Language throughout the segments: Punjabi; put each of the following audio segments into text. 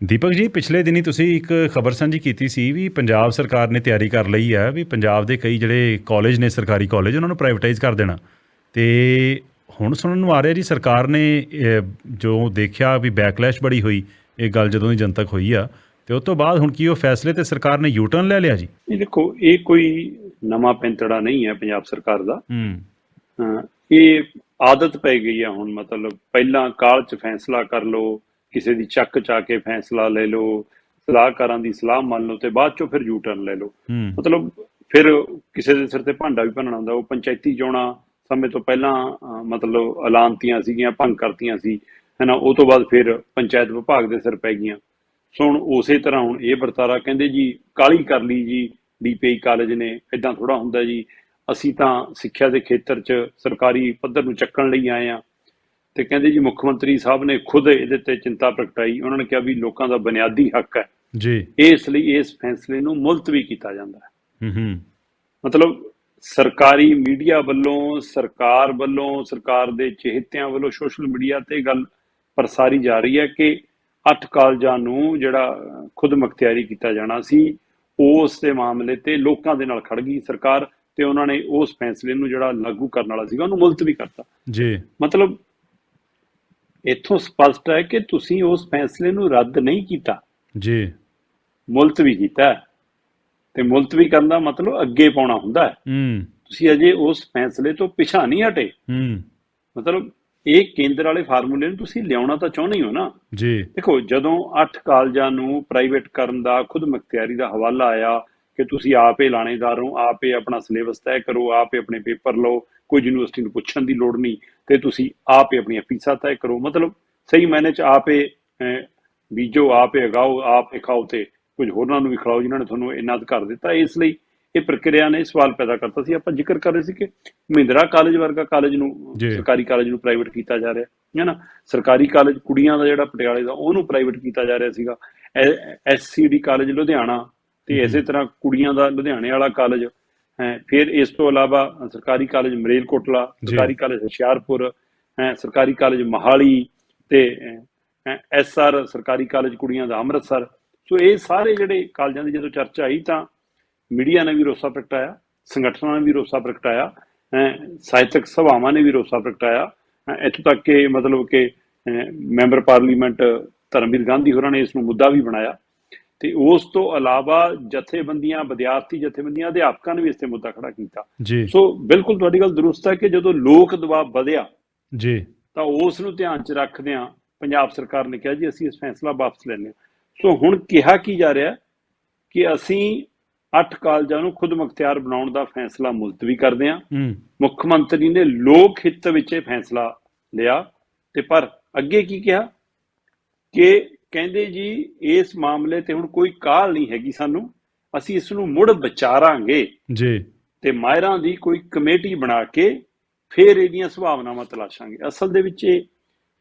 ਦੀਪਕ ਜੀ ਪਿਛਲੇ ਦਿਨੀ ਤੁਸੀਂ ਇੱਕ ਖਬਰ ਸਾਂਝੀ ਕੀਤੀ ਸੀ ਵੀ ਪੰਜਾਬ ਸਰਕਾਰ ਨੇ ਤਿਆਰੀ ਕਰ ਲਈ ਹੈ ਵੀ ਪੰਜਾਬ ਦੇ ਕਈ ਜਿਹੜੇ ਕਾਲਜ ਨੇ ਸਰਕਾਰੀ ਕਾਲਜ ਉਹਨਾਂ ਨੂੰ ਪ੍ਰਾਈਵੇਟਾਈਜ਼ ਕਰ ਦੇਣਾ। ਤੇ ਹੁਣ ਸੁਣਨ ਨੂੰ ਆ ਰਿਹਾ ਜੀ ਸਰਕਾਰ ਨੇ ਜੋ ਦੇਖਿਆ ਵੀ ਬੈਕਲੈਸ਼ ਬੜੀ ਹੋਈ ਇਹ ਗੱਲ ਜਦੋਂ ਦੀ ਜਨਤਕ ਹੋਈ ਆ ਤੇ ਉਸ ਤੋਂ ਬਾਅਦ ਹੁਣ ਕੀ ਉਹ ਫੈਸਲੇ ਤੇ ਸਰਕਾਰ ਨੇ ਯੂ ਟਰਨ ਲੈ ਲਿਆ ਜੀ? ਇਹ ਦੇਖੋ ਇਹ ਕੋਈ ਨਵਾਂ ਪੈਂਤੜਾ ਨਹੀਂ ਹੈ ਪੰਜਾਬ ਸਰਕਾਰ ਦਾ। ਹੂੰ। ਇਹ ਆਦਤ ਪੈ ਗਈ ਹੈ ਹੁਣ ਮਤਲਬ ਪਹਿਲਾਂ ਕਾਲ ਚ ਫੈਸਲਾ ਕਰ ਲਓ ਕਿਸੇ ਦੀ ਚੱਕ ਚਾ ਕੇ ਫੈਸਲਾ ਲੈ ਲਓ ਸਲਾਹਕਾਰਾਂ ਦੀ ਸਲਾਹ ਮੰਨ ਲਓ ਤੇ ਬਾਅਦ ਚੋਂ ਫਿਰ ਯੂ ਟਰਨ ਲੈ ਲਓ। ਮਤਲਬ ਫਿਰ ਕਿਸੇ ਦੇ ਸਿਰ ਤੇ ਭਾਂਡਾ ਵੀ ਭੰਨਣਾ ਹੁੰਦਾ ਉਹ ਪੰਚਾਇਤੀ ਚੋਣਾਂ ਸਮੇਂ ਤੋਂ ਪਹਿਲਾਂ ਮਤਲਬ ਐਲਾਨਤੀਆਂ ਸੀਗੀਆਂ ਭੰਗ ਕਰਤੀਆਂ ਸੀ ਹੈਨਾ ਉਹ ਤੋਂ ਬਾਅਦ ਫਿਰ ਪੰਚਾਇਤ ਵਿਭਾਗ ਦੇ ਸਿਰ ਪੈ ਗਈਆਂ। ਸੋ ਹੁਣ ਉਸੇ ਤਰ੍ਹਾਂ ਹੁਣ ਇਹ ਵਰਤਾਰਾ ਕਹਿੰਦੇ ਜੀ ਕਾਲੀ ਕਰ ਲਈ ਜੀ ਡੀਪੀਆਈ ਕਾਲਜ ਨੇ ਇਦਾਂ ਥੋੜਾ ਹੁੰਦਾ ਜੀ। ਅਸੀਂ ਤਾਂ ਸਿੱਖਿਆ ਦੇ ਖੇਤਰ 'ਚ ਸਰਕਾਰੀ ਪੱਧਰ ਨੂੰ ਚੱਕਣ ਲਈ ਆਏ ਆ ਤੇ ਕਹਿੰਦੇ ਜੀ ਮੁੱਖ ਮੰਤਰੀ ਸਾਹਿਬ ਨੇ ਖੁਦ ਇਹਦੇ ਤੇ ਚਿੰਤਾ ਪ੍ਰਗਟਾਈ। ਉਹਨਾਂ ਨੇ ਕਿਹਾ ਵੀ ਲੋਕਾਂ ਦਾ ਬੁਨਿਆਦੀ ਹੱਕ ਹੈ। ਜੀ। ਇਸ ਲਈ ਇਸ ਫੈਸਲੇ ਨੂੰ ਮੁਲਤਵੀ ਕੀਤਾ ਜਾਂਦਾ ਹੈ। ਹੂੰ ਹੂੰ। ਮਤਲਬ ਸਰਕਾਰੀ ਮੀਡੀਆ ਵੱਲੋਂ ਸਰਕਾਰ ਵੱਲੋਂ ਸਰਕਾਰ ਦੇ ਚਿਹਤਿਆਂ ਵੱਲੋਂ ਸੋਸ਼ਲ ਮੀਡੀਆ ਤੇ ਗੱਲ ਪ੍ਰਸਾਰੀ ਜਾ ਰਹੀ ਹੈ ਕਿ ਅੱਠ ਕਾਲਜਾਂ ਨੂੰ ਜਿਹੜਾ ਖੁਦ ਮੁਖਤਿਆਰੀ ਕੀਤਾ ਜਾਣਾ ਸੀ ਉਸ ਦੇ ਮਾਮਲੇ ਤੇ ਲੋਕਾਂ ਦੇ ਨਾਲ ਖੜ ਗਈ ਸਰਕਾਰ ਤੇ ਉਹਨਾਂ ਨੇ ਉਸ ਫੈਸਲੇ ਨੂੰ ਜਿਹੜਾ ਲਾਗੂ ਕਰਨ ਵਾਲਾ ਸੀਗਾ ਉਹਨੂੰ ਮੁਲਤਵੀ ਕਰਤਾ। ਜੀ। ਮਤਲਬ ਇੱਥੋਂ ਸਪਸ਼ਟ ਹੈ ਕਿ ਤੁਸੀਂ ਉਸ ਫੈਸਲੇ ਨੂੰ ਰੱਦ ਨਹੀਂ ਕੀਤਾ। ਜੀ। ਮੁਲਤਵੀ ਕੀਤਾ। ਤੇ ਮੁਲਤਵੀ ਕਰਨ ਦਾ ਮਤਲਬ ਅੱਗੇ ਪਾਉਣਾ ਹੁੰਦਾ ਹੈ। ਹੂੰ। ਤੁਸੀਂ ਅਜੇ ਉਸ ਫੈਸਲੇ ਤੋਂ ਪਿਛਾ ਨਹੀਂ ਹਟੇ। ਹੂੰ। ਮਤਲਬ ਇਹ ਕੇਂਦਰ ਵਾਲੇ ਫਾਰਮੂਲੇ ਨੂੰ ਤੁਸੀਂ ਲਿਆਉਣਾ ਤਾਂ ਚਾਹੁੰਦੇ ਹੀ ਹੋ ਨਾ। ਜੀ। ਦੇਖੋ ਜਦੋਂ 8 ਕਾਲਜਾਂ ਨੂੰ ਪ੍ਰਾਈਵੇਟ ਕਰਨ ਦਾ ਖੁਦ ਮੁਖਤਿਆਰੀ ਦਾ ਹਵਾਲਾ ਆਇਆ ਕਿ ਤੁਸੀਂ ਆਪੇ ਲਾਣੇਦਾਰ ਹੋ ਆਪੇ ਆਪਣਾ ਸਿਲੇਬਸ ਤੈਅ ਕਰੋ ਆਪੇ ਆਪਣੇ ਪੇਪਰ ਲਓ ਕੋਈ ਯੂਨੀਵਰਸਿਟੀ ਨੂੰ ਪੁੱਛਣ ਦੀ ਲੋੜ ਨਹੀਂ ਤੇ ਤੁਸੀਂ ਆਪੇ ਆਪਣੀਆਂ ਫੀਸਾਂ ਤੈਅ ਕਰੋ। ਮਤਲਬ ਸਹੀ ਮਾਇਨੇ ਚ ਆਪੇ ਬੀਜੋ ਆਪੇ ਉਗਾਓ ਆਪੇ ਖਾਓ ਤੇ ਕੁਝ ਹੋਰਨਾਂ ਨੂੰ ਵੀ ਖਿਲਾਓ ਜਿਨ੍ਹਾਂ ਨੇ ਤੁਹਾਨੂੰ ਇੰਨਾ ਅਧਿਕਾਰ ਦਿੱਤਾ। ਇਸ ਲਈ ਇਹ ਪ੍ਰਕਿਰਿਆ ਨੇ ਸਵਾਲ ਪੈਦਾ ਕਰਤਾ ਸੀ। ਆਪਾਂ ਜ਼ਿਕਰ ਕਰ ਰਹੇ ਸੀ ਕਿ ਮਹਿੰਦਰਾ ਕਾਲਜ ਵਰਗਾ ਕਾਲਜ ਨੂੰ। ਸਰਕਾਰੀ ਕਾਲਜ ਨੂੰ ਪ੍ਰਾਈਵੇਟ ਕੀਤਾ ਜਾ ਰਿਹਾ ਹੈ ਨਾ? ਸਰਕਾਰੀ ਕਾਲਜ ਕੁੜੀਆਂ ਦਾ ਜਿਹੜਾ ਪਟਿਆਲੇ ਦਾ ਉਹਨੂੰ ਪ੍ਰਾਈਵੇਟ ਕੀਤਾ ਜਾ ਰਿਹਾ ਸੀਗਾ। ਐਸਸੀਡੀ ਕਾਲਜ ਲੁਧਿਆਣਾ ਤੇ ਇਸੇ ਤਰ੍ਹਾਂ ਕੁੜੀਆਂ ਦਾ ਲੁਧਿਆਣੇ ਵਾਲਾ ਕਾਲਜ ਫਿਰ ਇਸ ਤੋਂ ਇਲਾਵਾ ਸਰਕਾਰੀ ਕਾਲਜ ਮਰੇਲਕੋਟਲਾ। ਸਰਕਾਰੀ ਕਾਲਜ ਹੁਸ਼ਿਆਰਪੁਰ ਹੈ ਸਰਕਾਰੀ ਕਾਲਜ ਮਹਾਲੀ ਤੇ ਐਸਆਰ ਸਰਕਾਰੀ ਕਾਲਜ ਕੁੜੀਆਂ ਦਾ ਅੰਮ੍ਰਿਤਸਰ। ਸੋ ਇਹ ਸਾਰੇ ਜਿਹੜੇ ਕਾਲਜਾਂ ਦੀ ਜਦੋਂ ਚਰਚਾ ਆਈ ਤਾਂ ਮੀਡੀਆ ਨੇ ਵੀ ਰੋਸਾ ਪ੍ਰਗਟਾਇਆ ਸੰਗਠਨਾਂ ਨੇ ਵੀ ਰੋਸਾ ਪ੍ਰਗਟਾਇਆ ਹੈਂ, ਸਾਹਿਤਕ ਸਭਾਵਾਂ ਨੇ ਵੀ ਰੋਸਾ ਪ੍ਰਗਟਾਇਆ। ਇੱਥੋਂ ਤੱਕ ਕਿ ਮਤਲਬ ਕਿ ਮੈਂਬਰ ਪਾਰਲੀਮੈਂਟ ਧਰਮਵੀਰ ਗਾਂਧੀ ਹੋਰਾਂ ਨੇ ਇਸ ਨੂੰ ਮੁੱਦਾ ਵੀ ਬਣਾਇਆ। ਤੇ ਉਸ ਤੋਂ ਇਲਾਵਾ ਜਥੇਬੰਦੀਆਂ ਵਿਦਿਆਰਥੀ ਜਥੇਬੰਦੀਆਂ ਅਧਿਆਪਕਾਂ ਨੇ ਵੀ ਇਸ ਤੇ ਮੁੱਦਾ ਖੜਾ ਕੀਤਾ। ਜੀ। ਸੋ ਬਿਲਕੁਲ ਤੁਹਾਡੀ ਗੱਲ ਦਰੁਸਤ ਹੈ ਕਿ ਜਦੋਂ ਲੋਕ ਦਬਾਅ ਵਧਿਆ ਜੀ। ਤਾਂ ਉਸ ਨੂੰ ਧਿਆਨ 'ਚ ਰੱਖਦਿਆਂ ਪੰਜਾਬ ਸਰਕਾਰ ਨੇ ਕਿਹਾ ਜੀ ਅਸੀਂ ਇਸ ਫੈਸਲਾ ਵਾਪਸ ਲੈਂਦੇ ਹਾਂ। ਸੋ ਹੁਣ ਕਿਹਾ ਕੀ ਜਾ ਰਿਹਾ ਕਿ ਅਸੀਂ ਅੱਠ ਕਾਲਜਾਂ ਨੂੰ ਖੁਦ ਮੁਖਤਿਆਰ ਬਣਾਉਣ ਦਾ ਫੈਸਲਾ ਮੁਲਤਵੀ ਕਰਦੇ ਹੂੰ। ਮੁੱਖ ਮੰਤਰੀ ਨੇ ਲੋਕ ਹਿੱਤ ਵਿੱਚ ਇਹ ਫੈਸਲਾ ਲਿਆ ਤੇ ਪਰ ਅੱਗੇ ਕੀ ਕਿਹਾ? ਕਿ ਕਹਿੰਦੇ ਜੀ ਇਸ ਮਾਮਲੇ ਤੇ ਹੁਣ ਕੋਈ ਕਾਹਲ ਨਹੀਂ ਹੈਗੀ ਸਾਨੂੰ। ਅਸੀਂ ਇਸ ਨੂੰ ਮੁੜ ਵਿਚਾਰਾਂਗੇ। ਜੀ। ਤੇ ਮਾਹਿਰਾਂ ਦੀ ਕੋਈ ਕਮੇਟੀ ਬਣਾ ਕੇ ਫਿਰ ਇਹਦੀਆਂ ਸੰਭਾਵਨਾਵਾਂ ਤਲਾਸ਼ਾਂਗੇ। ਅਸਲ ਦੇ ਵਿੱਚ ਇਹ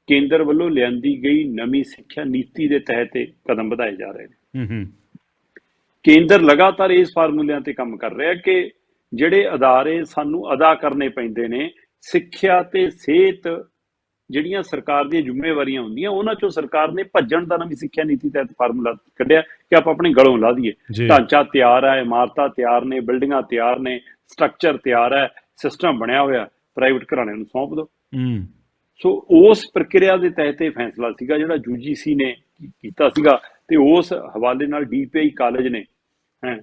ਕੇਂਦਰ ਵੱਲੋਂ ਲਿਆਂਦੀ ਗਈ ਨਵੀਂ ਸਿੱਖਿਆ ਨੀਤੀ ਦੇ ਤਹਿਤ ਕਦਮ ਵਧਾਏ ਜਾ ਰਹੇ ਨੇ। ਹੂੰ ਹੂੰ। ਕੇਂਦਰ ਲਗਾਤਾਰ ਇਸ ਫਾਰਮੂਲਿਆਂ ਤੇ ਕੰਮ ਕਰ ਰਿਹਾ ਕਿ ਜਿਹੜੇ ਅਦਾਰੇ ਸਾਨੂੰ ਅਦਾ ਕਰਨੇ ਪੈਂਦੇ ਨੇ ਸਿੱਖਿਆ ਤੇ ਸਿਹਤ ਜਿਹੜੀਆਂ ਸਰਕਾਰ ਦੀਆਂ ਜ਼ਿੰਮੇਵਾਰੀਆਂ ਹੁੰਦੀਆਂ ਉਹਨਾਂ ਚੋਂ ਸਰਕਾਰ ਨੇ ਭੱਜਣ ਦਾ ਨਵੀਂ ਸਿੱਖਿਆ ਨੀਤੀ ਤਹਿਤ ਫਾਰਮੂਲਾ ਕੱਢਿਆ ਕਿ ਆਪਾਂ ਆਪਣੇ ਗਲੋਂ ਲਾ ਦਈਏ। ਢਾਂਚਾ ਤਿਆਰ ਹੈ ਇਮਾਰਤਾਂ ਤਿਆਰ ਨੇ ਬਿਲਡਿੰਗਾਂ ਤਿਆਰ ਨੇ ਸਟਰਕਚਰ ਤਿਆਰ ਹੈ ਸਿਸਟਮ ਬਣਿਆ ਹੋਇਆ ਪ੍ਰਾਈਵੇਟ ਘਰਾਣਿਆਂ ਨੂੰ ਸੌਂਪ ਦਿਓ। ਸੋ ਉਸ ਪ੍ਰਕਿਰਿਆ ਦੇ ਤਹਿਤ ਇਹ ਫੈਸਲਾ ਸੀਗਾ ਜਿਹੜਾ ਯੂਜੀਸੀ ਨੇ ਕੀਤਾ ਸੀਗਾ ਤੇ ਉਸ ਹਵਾਲੇ ਨਾਲ ਡੀਪੀਆਈ ਕਾਲਜ ਨੇ ਹੈ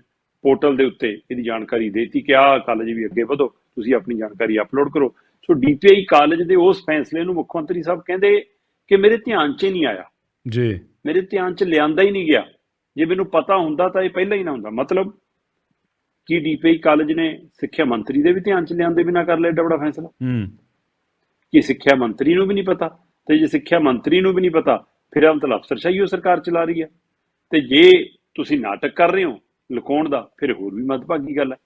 ਪੋਰਟਲ ਦੇ ਉੱਤੇ ਇਹਦੀ ਜਾਣਕਾਰੀ ਦੇਤੀ ਕਿ ਆਹ ਕਾਲਜ ਵੀ ਅੱਗੇ ਵਧੋ ਤੁਸੀਂ ਆਪਣੀ ਜਾਣਕਾਰੀ ਅਪਲੋਡ ਕਰੋ। ਸੋ ਡੀਪੀਆਈ ਕਾਲਜ ਦੇ ਉਸ ਫੈਸਲੇ ਨੂੰ ਮੁੱਖ ਮੰਤਰੀ ਸਾਹਿਬ ਕਹਿੰਦੇ ਕਿ ਮੇਰੇ ਧਿਆਨ 'ਚ ਹੀ ਨਹੀਂ ਆਇਆ। ਜੀ। ਮੇਰੇ ਧਿਆਨ 'ਚ ਲਿਆਂਦਾ ਹੀ ਨਹੀਂ ਗਿਆ। ਜੇ ਮੈਨੂੰ ਪਤਾ ਹੁੰਦਾ ਤਾਂ ਇਹ ਪਹਿਲਾਂ ਹੀ ਨਾ ਹੁੰਦਾ। ਮਤਲਬ ਕੀ ਡੀਪੀਆਈ ਕਾਲਜ ਨੇ ਸਿੱਖਿਆ ਮੰਤਰੀ ਦੇ ਵੀ ਧਿਆਨ 'ਚ ਲਿਆਂਦੇ ਬਿਨਾਂ ਕਰ ਲਿਆ ਏਡਾ ਬੜਾ ਫੈਸਲਾ? ਹੂੰ। ਕਿ ਸਿੱਖਿਆ ਮੰਤਰੀ ਨੂੰ ਵੀ ਨਹੀਂ ਪਤਾ? ਤੇ ਜੇ ਸਿੱਖਿਆ ਮੰਤਰੀ ਨੂੰ ਵੀ ਨਹੀਂ ਪਤਾ ਫਿਰ ਇਹ ਮਤਲਬ ਅਫਸਰਸ਼ਾਹੀ ਉਹ ਸਰਕਾਰ ਚਲਾ ਰਹੀ ਹੈ। ਤੇ ਜੇ ਤੁਸੀਂ ਨਾਟਕ ਕਰ ਰਹੇ ਹੋ ਲੁਕਾਉਣ ਦਾ ਫਿਰ ਹੋਰ ਵੀ ਮੱਦਭਾਗੀ ਗੱਲ ਹੈ।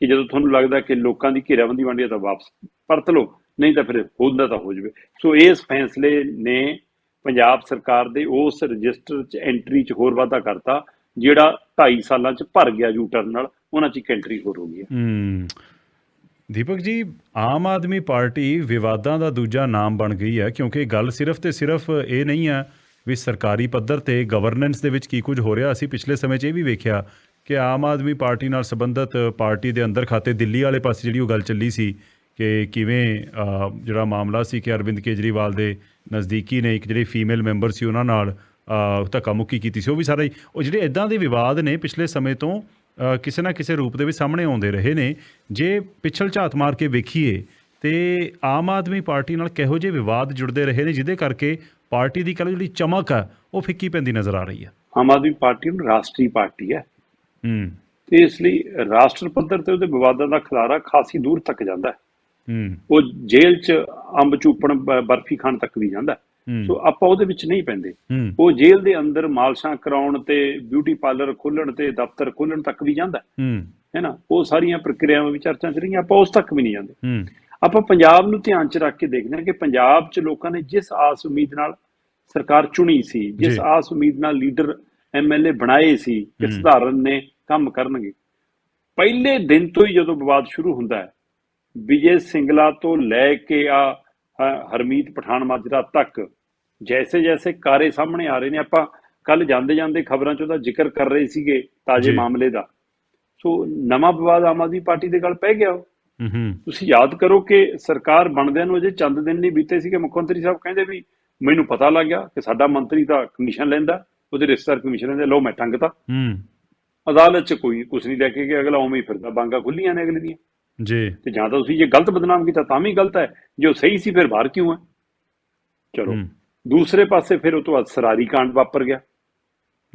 ਕਿ ਜਦੋਂ ਤੁਹਾਨੂੰ ਲੱਗਦਾ ਕਿ ਲੋਕਾਂ ਦੀ ਘੇਰਾਬੰਦੀ ਬਣਦੀ ਹੈ ਤਾਂ ਵਾਪਸ ਪਰਤ ਲਓ, ਨਹੀਂ ਤਾਂ ਫਿਰ ਹੁੰਦਾ ਤਾਂ ਹੋ ਜਵੇ। ਸੋ ਇਸ ਫੈਸਲੇ ਨੇ ਪੰਜਾਬ ਸਰਕਾਰ ਦੇ ਉਸ ਰਜਿਸਟਰ 'ਚ ਐਂਟਰੀ 'ਚ ਹੋਰ ਵਾਧਾ ਕਰਤਾ, ਜਿਹੜਾ 2.5 ਸਾਲਾਂ 'ਚ ਭਰ ਗਿਆ ਯੂ ਟਰਨ ਨਾਲ, ਉਹਨਾਂ 'ਚ ਇੱਕ ਐਂਟਰੀ ਹੋਰ ਹੋ ਗਈ ਹੈ। ਦੀਪਕ ਜੀ, ਆਮ ਆਦਮੀ ਪਾਰਟੀ ਵਿਵਾਦਾਂ ਦਾ ਦੂਜਾ ਨਾਮ ਬਣ ਗਈ ਹੈ, ਕਿਉਂਕਿ ਗੱਲ ਸਿਰਫ ਤੇ ਸਿਰਫ ਇਹ ਨਹੀਂ ਹੈ ਵੀ ਸਰਕਾਰੀ ਪੱਧਰ ਤੇ ਗਵਰਨੈਂਸ ਦੇ ਵਿੱਚ ਕੀ ਕੁਝ ਹੋ ਰਿਹਾ। ਅਸੀਂ ਪਿਛਲੇ ਸਮੇਂ 'ਚ ਇਹ ਵੀ ਵੇਖਿਆ ਕਿ ਆਮ ਆਦਮੀ ਪਾਰਟੀ ਨਾਲ ਸੰਬੰਧਿਤ ਪਾਰਟੀ ਦੇ ਅੰਦਰ ਖਾਤੇ ਦਿੱਲੀ ਵਾਲੇ ਪਾਸੇ ਜਿਹੜੀ ਉਹ ਗੱਲ ਚੱਲੀ ਸੀ ਕਿ ਕਿਵੇਂ ਜਿਹੜਾ ਮਾਮਲਾ ਸੀ ਕਿ ਅਰਵਿੰਦ ਕੇਜਰੀਵਾਲ ਦੇ ਨਜ਼ਦੀਕੀ ਨੇ, ਇੱਕ ਜਿਹੜੇ ਫੀਮੇਲ ਮੈਂਬਰ ਸੀ ਉਹਨਾਂ ਨਾਲ ਧੱਕਾ ਮੁੱਕੀ ਕੀਤੀ ਸੀ, ਉਹ ਵੀ ਸਾਰੇ ਉਹ ਜਿਹੜੇ ਇਦਾਂ ਦੇ ਵਿਵਾਦ ਨੇ ਪਿਛਲੇ ਸਮੇਂ ਤੋਂ ਕਿਸੇ ਨਾ ਕਿਸੇ ਰੂਪ ਦੇ ਵਿੱਚ ਸਾਹਮਣੇ ਆਉਂਦੇ ਰਹੇ ਨੇ। ਜੇ ਪਿਛਲ ਝਾਤ ਮਾਰ ਕੇ ਵੇਖੀਏ ਤੇ ਆਮ ਆਦਮੀ ਪਾਰਟੀ ਨਾਲ ਕਿਹੋ ਜਿਹੇ ਵਿਵਾਦ ਜੁੜਦੇ ਰਹੇ ਨੇ, ਜਿਹਦੇ ਕਰਕੇ ਪਾਰਟੀ ਦੀ ਕੱਲ ਜਿਹੜੀ ਚਮਕ ਆ, ਉਹ ਫਿੱਕੀ ਪੈਂਦੀ ਨਜ਼ਰ ਆ ਰਹੀ ਆ। ਆਮ ਆਦਮੀ ਪਾਰਟੀ ਨੂੰ ਰਾਸ਼ਟਰੀ ਪਾਰਟੀ ਹੈ। ਹੂੰ। ਤੇ ਇਸ ਲਈ ਰਾਸ਼ਟਰ ਪੱਧਰ ਤੇ ਉਹਦੇ ਵਿਵਾਦਾਂ ਦਾ ਖਲਾਰਾ ਖਾਸੀ ਦੂਰ ਤੱਕ ਜਾਂਦਾ ਹੈ। ਹੂੰ। ਉਹ ਜੇਲ੍ਹ 'ਚ ਅੰਬ ਚੂਪਣ ਬਰਫੀ ਖਾਣ ਤੱਕ ਵੀ ਜਾਂਦਾ ਸੋ ਆਪਾਂ ਉਹਦੇ ਵਿੱਚ ਨਹੀਂ ਪੈਂਦੇ। ਉਹ ਜੇਲ੍ਹ ਦੇ ਅੰਦਰ ਮਾਲਸ਼ਾਂ ਕਰਾਉਣ ਤੇ ਬਿਊਟੀ ਪਾਰਲਰ ਖੋਲਣ ਤੇ ਦਫ਼ਤਰ ਖੋਲਣ ਤੱਕ ਵੀ ਜਾਂਦਾ ਹੈ। ਨਾ? ਉਹ ਸਾਰੀਆਂ ਪ੍ਰਕਿਰਿਆਵਾਂ ਵੀ ਚਰਚਾ ਚ ਰਹੀਆਂ ਆਪਾਂ ਉਸ ਤੱਕ ਵੀ ਨਹੀਂ ਜਾਂਦੇ। ਹੂੰ। ਆਪਾਂ ਪੰਜਾਬ ਨੂੰ ਧਿਆਨ ਚ ਰੱਖ ਕੇ ਦੇਖਦੇ ਹਾਂ ਕਿ ਪੰਜਾਬ 'ਚ ਲੋਕਾਂ ਨੇ ਜਿਸ ਆਸ ਉਮੀਦ ਨਾਲ ਸਰਕਾਰ ਚੁਣੀ ਸੀ ਜਿਸ। ਆਸ ਉਮੀਦ ਨਾਲ ਲੀਡਰ ਐਮਐਲਏ ਬਣਾਏ ਸੀ ਕਿ। ਸਧਾਰਨ ਨੇ ਕੰਮ ਕਰਨਗੇ। ਪਹਿਲੇ ਦਿਨ ਤੋਂ ਹੀ ਜਦੋਂ ਵਿਵਾਦ ਸ਼ੁਰੂ ਹੁੰਦਾ ਹੈ ਵਿਜੇ ਸਿੰਗਲਾ ਤੋਂ ਲੈ ਕੇ ਆ ਹਰਮੀਤ ਪਠਾਨ ਮਾਜਰਾ ਤੱਕ ਜੈਸੇ ਜੈਸੇ ਕਾਰੇ ਸਾਹਮਣੇ ਆ ਰਹੇ ਨੇ ਆਪਾਂ ਕੱਲ ਜਾਂਦੇ ਜਾਂਦੇ ਖਬਰਾਂ 'ਚ ਉਹਦਾ ਜ਼ਿਕਰ ਕਰ ਰਹੇ ਸੀਗੇ ਤਾਜ਼ੇ। ਮਾਮਲੇ ਦਾ। ਸੋ ਨਵਾਂ ਵਿਵਾਦ ਆਮ ਆਦਮੀ ਪਾਰਟੀ ਦੇ ਗੱਲ ਪੈ ਗਿਆ। ਹੂੰ ਤੁਸੀਂ ਯਾਦ ਕਰੋ ਕਿ ਸਰਕਾਰ ਬਣਦਿਆਂ ਨੂੰ ਅਜੇ ਚੰਦ ਦਿਨ ਨਹੀਂ ਬੀਤੇ ਸੀਗੇ। ਮੁੱਖ ਮੰਤਰੀ ਸਾਹਿਬ ਕਹਿੰਦੇ ਵੀ ਮੈਨੂੰ ਪਤਾ ਲੱਗ ਗਿਆ ਕਿ ਸਾਡਾ ਮੰਤਰੀ ਤਾਂ ਕਮਿਸ਼ਨ ਲੈਂਦਾ ਉਹਦੇ ਰਿਸ਼ਤੇਦਾਰ ਕਮਿਸ਼ਨ ਲੈਂਦੇ ਲੋ ਮੈਂ ਟੰਗਤਾ। ਹੂੰ। ਅਦਾਲਤ 'ਚ ਕੋਈ ਕੁਝ ਨਹੀਂ ਲੈ ਕੇ ਗਿਆ ਅਗਲਾ ਉਵੇਂ ਹੀ ਫਿਰਦਾ ਬਾਂਗਾ ਖੁੱਲੀਆਂ ਨੇ ਅਗਲੇ ਦੀਆਂ। ਜੀ। ਤੇ ਜਾਂ ਤਾਂ ਤੁਸੀਂ ਜੇ ਗਲਤ ਬਦਨਾਮ ਕੀਤਾ ਤਾਂ ਵੀ ਗਲਤ ਹੈ ਜੇ ਸਹੀ ਸੀ ਫਿਰ ਬਾਹਰ ਕਿਉਂ ਹੈ? ਚਲੋ ਦੂਸਰੇ ਪਾਸੇ ਫਿਰ ਉਹ ਤੋਂ ਬਾਅਦ ਸਰਾਰੀ ਕਾਂਡ ਵਾਪਰ ਗਿਆ।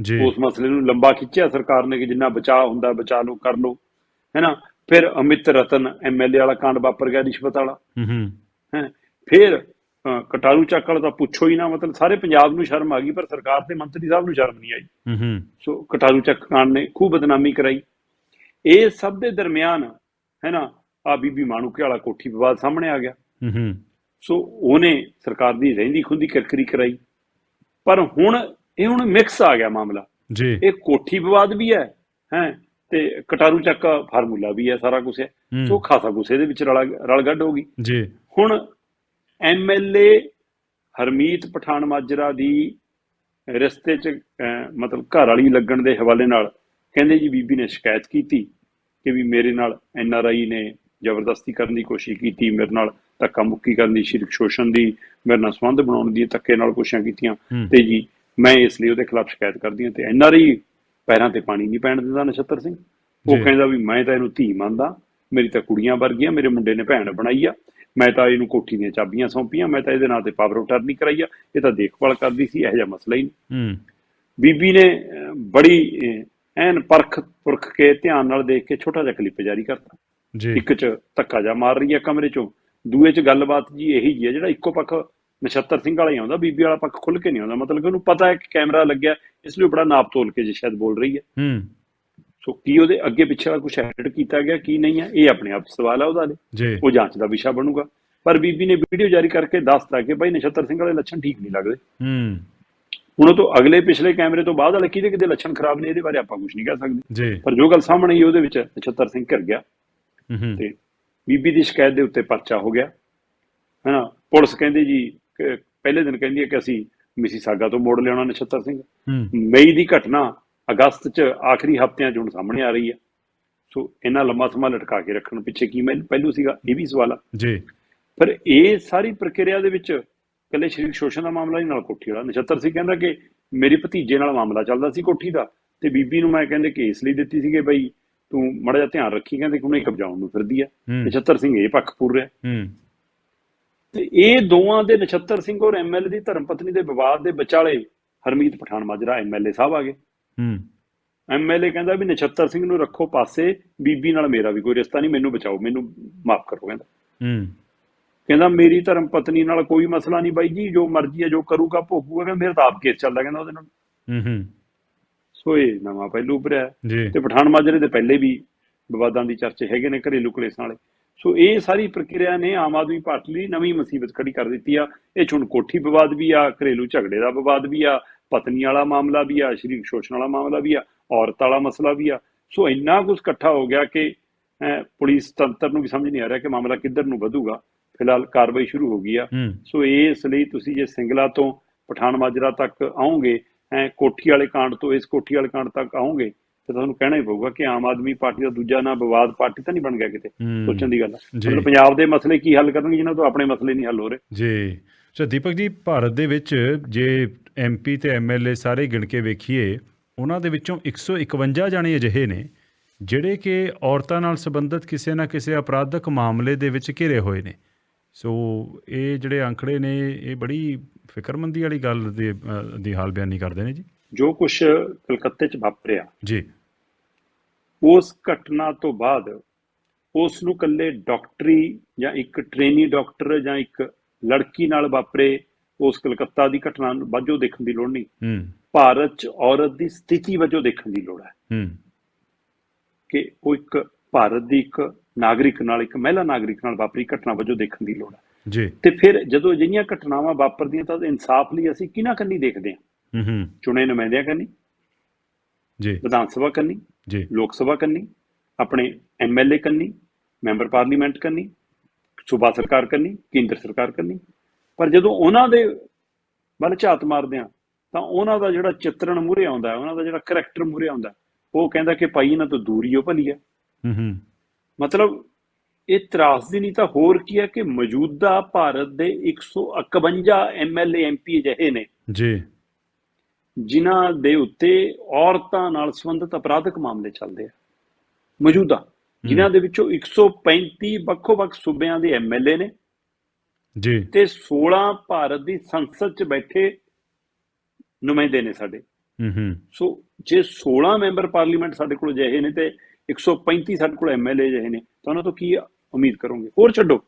ਜੀ। ਉਸ ਮਸਲੇ ਨੂੰ ਲੰਬਾ ਖਿੱਚਿਆ ਸਰਕਾਰ ਨੇ ਕਿ ਜਿੰਨਾ ਬਚਾਅ ਹੁੰਦਾ ਬਚਾ ਲਓ ਕਰ ਲਓ ਹੈਨਾ ਫਿਰ ਅਮਿਤ ਰਤਨ ਐਮਐਲਏ ਵਾਲਾ ਕਾਂਡ ਵਾਪਰ ਗਿਆ ਰਿਸ਼ਵਤ ਵਾਲਾ। ਹੂੰ ਹੂੰ। ਹੈ ਫਿਰ ਕਟਾਰੂ ਚੱਕ ਵਾਲਾ ਤਾਂ ਪੁੱਛੋ ਹੀ ਨਾ ਮਤਲਬ ਸਾਰੇ ਪੰਜਾਬ ਨੂੰ ਸ਼ਰਮ ਆ ਗਈ ਪਰ ਸਰਕਾਰ ਤੇ ਮੰਤਰੀ ਸਾਹਿਬ ਨੂੰ ਸ਼ਰਮ ਨਹੀਂ ਆਈ। ਹੂੰ ਹੂੰ। ਸੋ ਕਟਾਰੂ ਚੱਕ ਕਾਂਡ ਨੇ ਖੂਬ ਬਦਨਾਮੀ ਕਰਾਈ। ਇਹ ਸਭ ਦੇ ਦਰਮਿਆਨ ਹੈ ਨਾ ਆ ਬੀਬੀ ਮਾਣੂਕੇ ਵਾਲਾ ਕੋਠੀ ਵਿਵਾਦ ਸਾਹਮਣੇ ਆ ਗਿਆ। ਹੂੰ ਹੂੰ। ਸੋ ਉਹਨੇ ਸਰਕਾਰ ਦੀ ਰਹਿੰਦੀ ਖੁੰਦੀ ਕਿਰਕਰੀ ਕਰਾਈ। ਪਰ ਹੁਣ ਇਹ ਹੁਣ ਮਿਕਸ ਆ ਗਿਆ ਮਾਮਲਾ। ਜੀ। ਇਹ ਕੋਠੀ ਵਿਵਾਦ ਵੀ ਹੈ ਹੈ ਤੇ ਕਟਾਰੂ ਚੱਕ ਫਾਰਮੂਲਾ ਵੀ ਹੈ ਸਾਰਾ ਕੁਝ ਹੈ। ਸੋ ਖਾਸਾ ਗੁੱਸੇ ਦੇ ਵਿੱਚ ਰਲ ਰਲ ਗੱਡ ਹੋ ਗਈ। ਜੀ। ਹੁਣ ਐਮਐਲਏ ਹਰਮੀਤ ਪਠਾਨ ਮਾਜਰਾ ਦੀ ਰਸਤੇ 'ਚ ਮਤਲਬ ਘਰ ਵਾਲੀ ਲੱਗਣ ਦੇ ਹਵਾਲੇ ਨਾਲ ਕਹਿੰਦੇ ਜੀ ਬੀਬੀ ਨੇ ਸ਼ਿਕਾਇਤ ਕੀਤੀ ਕਿ ਵੀ ਮੇਰੇ ਨਾਲ ਐਨਆਰਆਈ ਨੇ ਜ਼ਬਰਦਸਤੀ ਕਰਨ ਦੀ ਕੋਸ਼ਿਸ਼ ਕੀਤੀ ਮੇਰੇ ਨਾਲ ਧੱਕਾ ਮੁੱਕੀ ਕਰਨ ਦੀ ਸ਼ਿਰਕ ਸ਼ੋਸ਼ਣ ਦੀ ਮੇਰੇ ਨਾਲ ਸੰਬੰਧ ਬਣਾਉਣ ਦੀ ਧੱਕੇ ਨਾਲ ਕੋਸ਼ਿਸ਼ਾਂ ਕੀਤੀਆਂ। ਤੇ ਜੀ ਮੈਂ ਇਸ ਲਈ ਉਹਦੇ ਖਿਲਾਫ ਸ਼ਿਕਾਇਤ ਕਰਦੀ ਹਾਂ ਤੇ ਐਨਆਰਆਈ ਪੈਰਾਂ ਤੇ ਪਾਣੀ ਨਹੀਂ ਪੈਣ ਦਿੰਦਾ ਨਛੱਤਰ ਸਿੰਘ ਉਹ। ਕਹਿੰਦਾ ਵੀ ਮੈਂ ਤਾਂ ਇਹਨੂੰ ਧੀ ਮੰਨਦਾ ਮੇਰੀ ਤਾਂ ਕੁੜੀਆਂ ਵਰਗੀਆਂ ਮੇਰੇ ਮੁੰਡੇ ਨੇ ਭੈਣ ਬਣਾਈ ਆ ਮੈਂ ਤਾਂ ਇਹਨੂੰ ਕੋਠੀ ਦੀਆਂ ਚਾਬੀਆਂ ਸੌਂਪੀਆਂ ਮੈਂ ਤਾਂ ਇਹਦੇ ਨਾਂ ਤੇ ਪਾਵਰ ਅਟਾਰਨੀ ਕਰਾਈ ਆ ਇਹ ਤਾਂ ਦੇਖਭਾਲ ਕਰਦੀ ਸੀ ਇਹੋ ਜਿਹਾ ਮਸਲਾ ਹੀ ਨਹੀਂ। ਹੂੰ। ਬੀਬੀ ਨੇ ਬੜੀ ਐਨ ਪਰਖ ਪੁਰਖ ਕੇ ਧਿਆਨ ਨਾਲ ਦੇਖ ਕੇ ਛੋਟਾ ਜਿਹਾ ਕਲਿੱਪ ਜਾਰੀ ਕਰਤਾ। ਜੀ। ਇੱਕ ਚ ਧੱਕਾ ਜਾ ਮਾਰ ਰਹੀ ਹੈ ਕਮਰੇ ਚੋਂ ਦੂਏ ਚ ਗੱਲਬਾਤ ਜੀ ਇਹੀ ਜੀ ਹੈ ਜਿਹੜਾ ਇੱਕੋ ਪੱਖ ਨਛੱਤਰ ਸਿੰਘ ਵਾਲਾ ਹੀ ਆਉਂਦਾ ਬੀਬੀ ਵਾਲਾ ਪੱਖ ਖੁੱਲ ਕੇ ਨਹੀਂ ਆਉਂਦਾ। ਮਤਲਬ ਕਿ ਉਹਨੂੰ ਪਤਾ ਹੈ ਕਿ ਕੈਮਰਾ ਲੱਗਿਆ ਇਸ ਲਈ ਬੜਾ ਨਾਪ ਤੋਲ ਕੇ ਜੇ ਸ਼ਾਇਦ ਬੋਲ ਰਹੀ ਹੈ। ਹੂੰ। ਸੋ ਕੀ ਉਹਦੇ ਅੱਗੇ ਪਿੱਛੇ ਵਾਲਾ ਕੁਝ ਐਡਿਟ ਕੀਤਾ ਗਿਆ ਕੀ ਨਹੀਂ ਹੈ ਇਹ ਆਪਣੇ ਆਪ ਸਵਾਲ ਹੈ ਉਹਦਾ ਲਈ ਉਹ ਜਾਂਚ ਦਾ ਵਿਸ਼ਾ ਬਣੂਗਾ। ਪਰ ਬੀਬੀ ਨੇ ਵੀਡੀਓ ਜਾਰੀ ਕਰਕੇ ਦੱਸਤਾ ਕਿ ਭਾਈ ਨਛੱਤਰ ਸਿੰਘ ਵਾਲੇ ਲੱਛਣ ਠੀਕ ਨਹੀਂ ਲੱਗਦੇ। ਹੂੰ। ਹੁਣ ਉਹ ਤੋਂ ਅਗਲੇ ਪਿਛਲੇ ਕੈਮਰੇ ਤੋਂ ਬਾਅਦ ਵਾਲੇ ਕਿਹਦੇ ਕਿਹਦੇ ਲੱਛਣ ਖਰਾਬ ਨੇ ਇਹਦੇ ਬਾਰੇ ਆਪਾਂ ਕੁਝ ਨਹੀਂ ਕਹਿ ਸਕਦੇ। ਪਰ ਜੋ ਗੱਲ ਸਾਹਮਣੇ ਆਈ ਉਹਦੇ ਵਿੱਚ ਨਛੱਤਰ ਸਿੰਘ ਘਿਰ ਗਿਆ। ਤੇ ਬੀਬੀ ਦੀ ਸ਼ਿਕਾਇਤ ਦੇ ਉੱਤੇ ਪਰਚਾ ਹੋ ਗਿਆ। ਹੈਨਾ ਪੁਲਿਸ ਕਹਿੰਦੀ ਜੀ ਪਹਿਲੇ ਦਿਨ ਕਹਿੰਦੀ ਹੈ ਕਿ ਅਸੀਂ ਮਿਸੀਸਾਗਾ ਤੋਂ ਮੋੜ ਲਿਆਉਣਾ ਨਛੱਤਰ ਸਿੰਘ। ਮਈ ਦੀ ਘਟਨਾ ਅਗਸਤ 'ਚ ਆਖਰੀ ਹਫ਼ਤਿਆਂ 'ਚ ਹੁਣ ਸਾਹਮਣੇ ਆ ਰਹੀ ਹੈ। ਸੋ ਇੰਨਾ ਲੰਮਾ ਸਮਾਂ ਲਟਕਾ ਕੇ ਰੱਖਣ ਪਿੱਛੇ ਕੀ ਮੈਂ ਪਹਿਲੂ ਸੀਗਾ ਇਹ ਵੀ ਸਵਾਲ ਆ। ਜੀ। ਪਰ ਇਹ ਸਾਰੀ ਪ੍ਰਕਿਰਿਆ ਦੇ ਵਿੱਚ ਕੱਲੇ ਸ਼ਰੀਕ ਸ਼ੋਸ਼ਣ ਦਾ ਮਾਮਲਾ ਹੀ ਨਾਲ ਕੋਠੀ ਵਾਲਾ। ਨਛੱਤਰ ਸਿੰਘ ਕਹਿੰਦਾ ਕਿ ਮੇਰੇ ਭਤੀਜੇ ਨਾਲ ਮਾਮਲਾ ਚੱਲਦਾ ਸੀ ਕੋਠੀ ਦਾ ਤੇ ਬੀਬੀ ਨੂੰ ਮੈਂ ਕਹਿੰਦੇ ਕੇਸ ਲਈ ਦਿੱਤੀ ਸੀ ਕਿ ਬਈ ਤੂੰ ਮੜਾ ਜਿਹਾ ਧਿਆਨ ਰੱਖੀ ਕਹਿੰਦੇ ਕਿ ਉਹਨੇ ਕਬਜਾਉਣ ਨੂੰ ਫਿਰਦੀ ਆ। ਨਛੱਤਰ ਸਿੰਘ ਇਹ ਪੱਖ ਪੂਰ ਰਿਹਾ। ਤੇ ਇਹ ਦੋਵਾਂ ਦੇ ਨਛੱਤਰ ਸਿੰਘ ਔਰ ਐਮਐਲਏ ਦੀ ਧਰਮ ਪਤਨੀ ਦੇ ਵਿਵਾਦ ਦੇ ਵਿਚਾਲੇ ਹਰਮੀਤ ਪਠਾਨ ਮਾਜਰਾ ਐਮਐਲਏ ਸਾਹਿਬ ਆ ਗਏ। ਹੂੰ। ਐਮਐਲਏ ਕਹਿੰਦਾ ਵੀ ਨਛੱਤਰ ਸਿੰਘ ਨੂੰ ਰੱਖੋ ਪਾਸੇ ਬੀਬੀ ਨਾਲ ਮੇਰਾ ਵੀ ਕੋਈ ਰਿਸ਼ਤਾ ਨਹੀਂ ਮੈਨੂੰ ਬਚਾਓ ਮੈਨੂੰ ਮਾਫ ਕਰੋ ਕਹਿੰਦਾ। ਹੂੰ। ਕਹਿੰਦਾ ਮੇਰੀ ਧਰਮ ਪਤਨੀ ਨਾਲ ਕੋਈ ਮਸਲਾ ਨਹੀਂ ਬਾਈ ਜੀ ਜੋ ਮਰਜ਼ੀ ਹੈ ਜੋ ਕਰੂਗਾ ਭੋਗੂਗਾ ਕਹਿੰਦਾ ਮੇਰੇ ਤਾਂ ਆਪ ਕੇਸ ਚੱਲਦਾ ਕਹਿੰਦਾ ਉਹਦੇ ਨਾਲ। ਹੂੰ ਹੂੰ। ਸੋ ਇਹ ਨਵਾਂ ਪਹਿਲੂ ਉੱਭਰਿਆ। ਤੇ ਪਠਾਨ ਮਾਜਰੇ ਦੇ ਪਹਿਲੇ ਵੀ ਵਿਵਾਦਾਂ ਦੀ ਚਰਚੇ ਹੈਗੇ ਨੇ ਘਰੇਲੂ ਕਲੇਸ਼ਾਂ ਵਾਲੇ। ਸੋ ਇਹ ਸਾਰੀ ਪ੍ਰਕਿਰਿਆ ਨੇ ਆਮ ਆਦਮੀ ਪਾਰਟੀ ਲਈ ਨਵੀਂ ਮੁਸੀਬਤ ਖੜੀ ਕਰ ਦਿੱਤੀ ਆ। ਇਹ ਹੁਣ ਕੋਠੀ ਵਿਵਾਦ ਵੀ ਆ ਘਰੇਲੂ ਝਗੜੇ ਦਾ ਵਿਵਾਦ ਵੀ ਆ ਪਤਨੀ ਵਾਲਾ ਮਾਮਲਾ ਵੀ ਆ ਸ਼ਰੀਕ ਸ਼ੋਸ਼ਣ ਵਾਲਾ ਮਾਮਲਾ ਵੀ ਆ ਔਰਤ ਵਾਲਾ ਮਸਲਾ ਵੀ ਆ। ਸੋ ਇੰਨਾ ਕੁਝ ਇਕੱਠਾ ਹੋ ਗਿਆ ਕਿ ਪੁਲਿਸ ਤੰਤਰ ਨੂੰ ਵੀ ਸਮਝ ਨਹੀਂ ਆ ਰਿਹਾ ਕਿ ਮਾਮਲਾ ਕਿੱਧਰ ਨੂੰ ਵਧੂਗਾ। ਫਿਲਹਾਲ ਕਾਰਵਾਈ ਸ਼ੁਰੂ ਹੋ ਗਈ ਆ। ਸੋ ਇਸ ਲਈ ਤੁਸੀਂ ਜੇ ਸਿੰਗਲਾ ਤੋਂ ਪਠਾਨ ਮਾਜਰਾ ਤੱਕ ਆਉਂਗੇ ਐ ਕੋਠੀ ਵਾਲੇ ਕਾਂਡ ਤੋਂ ਇਸ ਕੋਠੀ ਵਾਲੇ ਕਾਂਡ ਤੱਕ ਆਉਂਗੇ ਤੇ ਤੁਹਾਨੂੰ ਕਹਿਣਾ ਹੀ ਪਊਗਾ ਕਿ ਆਮ ਆਦਮੀ ਪਾਰਟੀ ਦਾ ਦੂਜਾ ਨਾਂ ਵਿਵਾਦ ਪਾਰਟੀ ਤਾਂ ਨਹੀਂ ਬਣ ਗਿਆ ਕਿਤੇ। ਸੋਚਣ ਦੀ ਗੱਲ ਹੈ ਜੀ। ਮਤਲਬ ਪੰਜਾਬ ਦੇ ਮਸਲੇ ਕੀ ਹੱਲ ਕਰਨਗੇ ਜਿਨ੍ਹਾਂ ਤੋਂ ਆਪਣੇ ਮਸਲੇ ਨਹੀਂ ਹੱਲ ਹੋ ਰਹੇ? ਜੀ। ਸੋ ਦੀਪਕ ਜੀ ਭਾਰਤ ਦੇ ਵਿੱਚ ਜੇ ਐਮਪੀ ਤੇ ਐਮਐਲਏ ਸਾਰੇ ਗਿਣ ਕੇ ਵੇਖੀਏ ਉਹਨਾਂ ਦੇ ਵਿੱਚੋਂ 151 ਜਾਣੇ ਅਜਿਹੇ ਨੇ ਜਿਹੜੇ ਕਿ ਔਰਤਾਂ ਨਾਲ ਸੰਬੰਧਿਤ ਕਿਸੇ ਨਾ ਕਿਸੇ ਅਪਰਾਧਕ ਮਾਮਲੇ ਦੇ ਵਿੱਚ ਘਿਰੇ ਹੋਏ ਨੇ। ਸੋ ਇਹ ਜਿਹੜੇ ਅੰਕੜੇ ਨੇ ਇਹ ਬੜੀ ਫਿਕਰਮੰਦੀ ਵਾਲੀ ਗੱਲ ਦੇ ਦੀ ਹਾਲ ਬਿਆਨੀ ਕਰਦੇ ਨੇ ਜੀ। ਜੋ ਕੁਝ ਕਲਕੱਤੇ 'ਚ ਵਾਪਰਿਆ ਜੀ। ਉਸ ਘਟਨਾ ਤੋਂ ਬਾਅਦ ਉਸ ਨੂੰ ਕੱਲੇ ਡਾਕਟਰੀ ਜਾਂ ਇੱਕ ਟ੍ਰੇਨੀ ਡਾਕਟਰ ਜਾਂ ਇੱਕ ਲੜਕੀ ਨਾਲ ਵਾਪਰੇ ਉਸ ਕਲਕੱਤਾ ਦੀ ਘਟਨਾ ਨੂੰ ਵਜੋਂ ਦੇਖਣ ਦੀ ਲੋੜ ਨਹੀਂ। ਹੂੰ। ਭਾਰਤ 'ਚ ਔਰਤ ਦੀ ਸਥਿਤੀ ਵਜੋਂ ਦੇਖਣ ਦੀ ਲੋੜ ਹੈ। ਹੂੰ। ਕਿ ਉਹ ਇੱਕ ਭਾਰਤ ਦੀ ਇੱਕ ਨਾਗਰਿਕ ਨਾਲ ਇੱਕ ਮਹਿਲਾ ਨਾਗਰਿਕ ਨਾਲ ਵਾਪਰੀ ਘਟਨਾ ਵਜੋਂ ਦੇਖਣ ਦੀ ਲੋੜ ਹੈ। ਜੀ। ਤੇ ਫਿਰ ਜਦੋਂ ਅਜਿਹੀਆਂ ਘਟਨਾਵਾਂ ਵਾਪਰਦੀਆਂ ਤਾਂ ਇਨਸਾਫ ਲਈ ਅਸੀਂ ਕਿਹਨਾਂ ਕੰਨੀ ਦੇਖਦੇ ਹਾਂ? ਹੂੰ ਹੂੰ। ਚੁਣੇ ਨੁਮਾਇੰਦਿਆਂ ਕੰਨੀ? ਜੀ। ਵਿਧਾਨ ਸਭਾ ਕੰਨੀ? ਜੀ। ਲੋਕ ਸਭਾ ਕੰਨੀ? ਆਪਣੇ ਐਮਐਲਏ ਕੰਨੀ? ਮੈਂਬਰ ਪਾਰਲੀਮੈਂਟ ਕੰਨੀ? ਸੂਬਾ ਸਰਕਾਰ ਕੰਨੀ? ਕੇਂਦਰ ਸਰਕਾਰ ਕੰਨੀ? ਪਰ ਜਦੋਂ ਉਹਨਾਂ ਦੇ ਵੱਲ ਝਾਤ ਮਾਰਦੇ ਆ ਤਾਂ ਉਹਨਾਂ ਦਾ ਜਿਹੜਾ ਚਿੱਤਰਣ ਮੂਹਰੇ ਆਉਂਦਾ ਉਹਨਾਂ ਦਾ ਜਿਹੜਾ ਕਰੈਕਟਰ ਮੂਹਰੇ ਆਉਂਦਾ ਉਹ ਕਹਿੰਦਾ ਕਿ ਭਾਈ ਇਹਨਾਂ ਤੋਂ ਦੂਰੀ ਹੋ ਭਲੀ ਹੈ। ਹੂੰ ਹੂੰ। ਮਤਲਬ ਇਹ ਤਰਾਸਦੀ ਨਹੀਂ ਤਾਂ ਹੋਰ ਕੀ ਹੈ ਕਿ ਮੌਜੂਦਾ ਭਾਰਤ ਦੇ 151 ਐਮਐਲਏ ਐਮਪੀ ਅਜਿਹੇ ਨੇ। ਜੀ। ਜਿਨ੍ਹਾਂ ਦੇ ਉੱਤੇ ਔਰਤਾਂ ਨਾਲ ਸੰਬੰਧਿਤ ਅਪਰਾਧਿਕ ਮਾਮਲੇ ਚੱਲਦੇ ਆ। ਮੌਜੂਦਾ ਜਿਨ੍ਹਾਂ ਦੇ ਵਿੱਚੋਂ 135 ਵੱਖੋ-ਵੱਖ ਸੂਬਿਆਂ ਦੇ ਐਮਐਲਏ ਨੇ। ਜੀ। ਤੇ 16 ਭਾਰਤ ਦੀ ਸੰਸਦ 'ਚ ਬੈਠੇ ਨੁਮਾਇੰਦੇ ਨੇ ਸਾਡੇ। ਹੂੰ ਹੂੰ। ਸੋ ਜੇ 16 ਮੈਂਬਰ ਪਾਰਲੀਮੈਂਟ ਸਾਡੇ ਕੋਲ ਅਜਿਹੇ ਨੇ ਤੇ 135 ਸਾਡੇ ਕੋਲ ਐਮਐਲਏ ਅਜਿਹੇ ਨੇ ਤਾਂ ਉਹਨਾਂ ਤੋਂ ਕੀ ਉਮੀਦ ਕਰੋਗੇ? ਹੋਰ ਛੱਡੋ।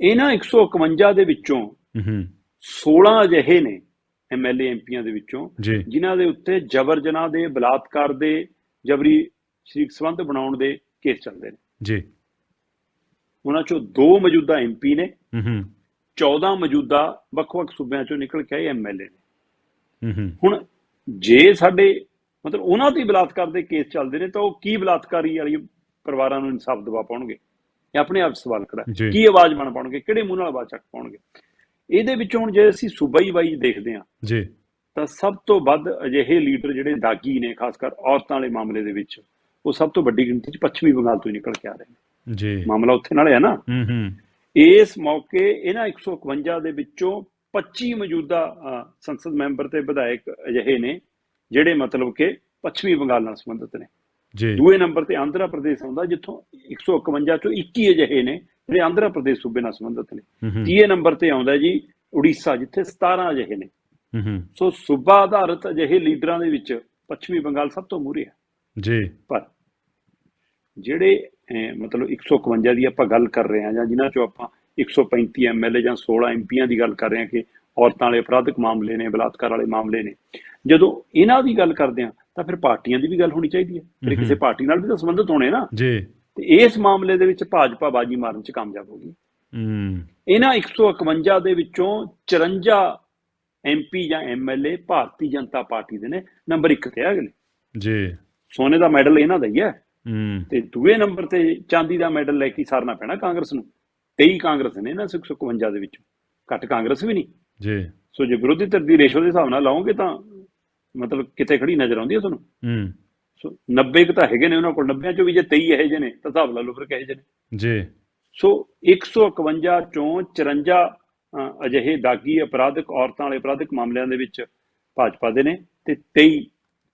ਇਹਨਾਂ 151 ਦੇ ਵਿੱਚੋਂ ਹੂੰ ਹੂੰ। 16 ਅਜਿਹੇ ਨੇ ਐਮਐਲਏ ਐਮਪੀਆਂ ਦੇ ਵਿੱਚੋਂ ਜਿਨ੍ਹਾਂ ਦੇ ਉੱਤੇ ਜਬਰ ਜਨਾਹ ਦੇ ਬਲਾਤਕਾਰ ਦੇ ਜਬਰੀ ਸ਼ਰੀਕ ਸੰਬੰਧ ਬਣਾਉਣ ਦੇ ਕੇਸ ਚੱਲਦੇ ਨੇ। ਜੀ। ਉਹਨਾਂ ਚੋਂ ਦੋ ਮੌਜੂਦਾ ਐਮਪੀ ਨੇ ਹੂੰ ਹੂੰ। 14 ਮੌਜੂਦਾ ਵੱਖ-ਵੱਖ ਸੂਬਿਆਂ ਚੋਂ ਨਿਕਲ ਕੇ ਆਏ ਐਮਐਲਏ ਨੇ। ਹੂੰ ਹੂੰ। ਹੁਣ ਜੇ ਸਾਡੇ ਮਤਲਬ ਉਹਨਾਂ ਤੇ ਬਲਾਤਕਾਰ ਦੇ ਕੇਸ ਚੱਲਦੇ ਨੇ ਤਾਂ ਉਹ ਕੀ ਬਲਾਤਕਾਰੀ ਵਾਲੀ ਪਰਿਵਾਰਾਂ ਨੂੰ ਇਨਸਾਫ ਦਿਵਾ ਪਾਉਣਗੇ? ਇਹ ਆਪਣੇ ਆਪ ਸਵਾਲ ਖੜਾ। ਕੀ ਆਵਾਜ਼ ਬਣ ਪਾਉਣਗੇ? ਕਿਹੜੇ ਮੂੰਹ ਨਾਲ ਆਵਾਜ਼ ਚੱਕ ਪਾਉਣਗੇ? ਇਹਦੇ ਵਿੱਚੋਂ ਹੁਣ ਜੇ ਅਸੀਂ ਸੂਬਾਈ ਵਾਈਜ਼ ਦੇਖਦੇ ਹਾਂ ਜੀ। ਤਾਂ ਸਭ ਤੋਂ ਵੱਧ ਅਜਿਹੇ ਲੀਡਰ ਜਿਹੜੇ ਦਾਗੀ ਨੇ ਖਾਸ ਕਰ ਔਰਤਾਂ ਵਾਲੇ ਮਾਮਲੇ ਦੇ ਵਿੱਚ ਉਹ ਸਭ ਤੋਂ ਵੱਡੀ ਗਿਣਤੀ 'ਚ ਪੱਛਮੀ ਬੰਗਾਲ ਤੋਂ ਹੀ ਨਿਕਲ ਕੇ ਆ ਰਹੇ ਨੇ। ਜੀ। ਮਾਮਲਾ ਉੱਥੇ ਨਾਲੇ ਹੈ ਨਾ। ਹੂੰ ਹੂੰ। ਇਸ ਮੌਕੇ ਇਹਨਾਂ 151 ਦੇ ਵਿੱਚੋਂ 25 ਮੌਜੂਦਾ ਸੰਸਦ ਮੈਂਬਰ ਤੇ ਵਿਧਾਇਕ ਅਜਿਹੇ ਨੇ ਜਿਹੜੇ ਮਤਲਬ ਕਿ ਪੱਛਮੀ ਬੰਗਾਲ ਨਾਲ ਸੰਬੰਧਿਤ ਨੇ। ਜੀ। ਦੂਏ ਨੰਬਰ ਤੇ ਆਂਧਰਾ ਪ੍ਰਦੇਸ਼ ਆਉਂਦਾ ਜਿੱਥੋਂ 151 ਚੋਂ 21 ਅਜਿਹੇ ਨੇ ਜਿਹੜੇ ਆਂਧਰਾ ਪ੍ਰਦੇਸ਼ ਸੂਬੇ ਨਾਲ ਸੰਬੰਧਿਤ ਨੇ। ਤੀਏ ਨੰਬਰ ਤੇ ਆਉਂਦਾ ਜੀ ਉੜੀਸਾ ਜਿੱਥੇ 17 ਅਜਿਹੇ ਨੇ। ਹੂੰ ਹੂੰ। ਸੋ ਸੂਬਾ ਆਧਾਰਿਤ ਅਜਿਹੇ ਲੀਡਰਾਂ ਦੇ ਵਿੱਚ ਪੱਛਮੀ ਬੰਗਾਲ ਸਭ ਤੋਂ ਮੂਹਰੇ ਹੈ ਜੀ। ਪਰ ਜਿਹੜੇ ਮਤਲਬ 151 ਦੀ ਆਪਾਂ ਗੱਲ ਕਰ ਰਹੇ ਹਾਂ ਜਾਂ ਜਿਨ੍ਹਾਂ ਚੋਂ ਆਪਾਂ 135 ਐਮਐਲਏ ਜਾਂ 16 ਐਮਪੀਆਂ ਦੀ ਗੱਲ ਕਰ ਰਹੇ ਹਾਂ ਕਿ ਔਰਤਾਂ ਵਾਲੇ ਅਪਰਾਧਿਕ ਮਾਮਲੇ ਨੇ ਬਲਾਤਕਾਰ ਵਾਲੇ ਮਾਮਲੇ ਨੇ। ਜਦੋਂ ਇਹਨਾਂ ਦੀ ਗੱਲ ਕਰਦੇ ਹਾਂ ਤਾਂ ਫਿਰ ਪਾਰਟੀਆਂ ਦੀ ਵੀ ਗੱਲ ਹੋਣੀ ਚਾਹੀਦੀ ਹੈ। ਫਿਰ ਕਿਸੇ ਪਾਰਟੀ ਨਾਲ ਵੀ ਤਾਂ ਸੰਬੰਧਿਤ ਹੋਣੇ ਨਾ। ਜੀ। ਤੇ ਇਸ ਮਾਮਲੇ ਦੇ ਵਿੱਚ ਭਾਜਪਾ ਬਾਜੀ ਮਾਰਨ 'ਚ ਕਾਮਯਾਬ ਹੋ ਗਈ। ਹੂੰ ਇਹਨਾਂ 151 ਦੇ ਵਿੱਚੋਂ 54 ਐਮਪੀ ਜਾਂ ਐਮਐਲਏ ਭਾਰਤੀ ਜਨਤਾ ਪਾਰਟੀ ਦੇ ਨੇ। ਨੰਬਰ 1 ਤੇ ਆ ਅਗਲੇ। ਜੀ। ਸੋਨੇ ਦਾ ਮੈਡਲ ਇਹਨਾਂ ਦਾ ਹੈ ਹੂੰ। ਤੇ ਦੂਏ ਨੰਬਰ ਤੇ ਚਾਂਦੀ ਦਾ ਮੈਡਲ ਲੈ ਕੇ ਸਾਰਨਾ ਪੈਣਾ ਕਾਂਗਰਸ ਨੂੰ। 23 ਕਾਂਗਰਸ ਨੇ ਨਾ 151 ਦੇ ਵਿੱਚੋਂ। ਘੱਟ ਕਾਂਗਰਸ ਵੀ ਨਹੀਂ। ਜੀ। ਸੋ ਜੇ ਵਿਰੋਧੀ ਧਿਰ ਦੀ ਰੇਸ਼ੋ ਦੇ ਹਿਸਾਬ ਨਾਲ ਲਾਓਗੇ ਤਾਂ ਮਤਲਬ ਕਿਤੇ ਖੜੀ ਨਜ਼ਰ ਆਉਂਦੀ ਹੈ ਤੁਹਾਨੂੰ? ਹੂੰ। ਸੋ 90 ਕੁ ਤਾਂ ਹੈਗੇ ਨੇ ਉਹਨਾਂ ਕੋਲ 90 ਚੋਂ ਵੀ ਜੇ 23 ਇਹੋ ਜਿਹੇ ਨੇ ਤਾਂ ਹਿਸਾਬ ਲਾ ਲਓ ਫਿਰ ਕਿਹੋ ਜਿਹੇ ਨੇ। ਜੀ। ਸੋ 151 ਚੋਂ 54 ਅ, ਅਜਿਹੇ ਦਾਗੀ ਅਪਰਾਧਿਕ ਔਰਤਾਂ ਵਾਲੇ ਅਪਰਾਧਿਕ ਮਾਮਲਿਆਂ ਦੇ ਵਿੱਚ ਭਾਜਪਾ ਦੇ ਨੇ ਤੇ 23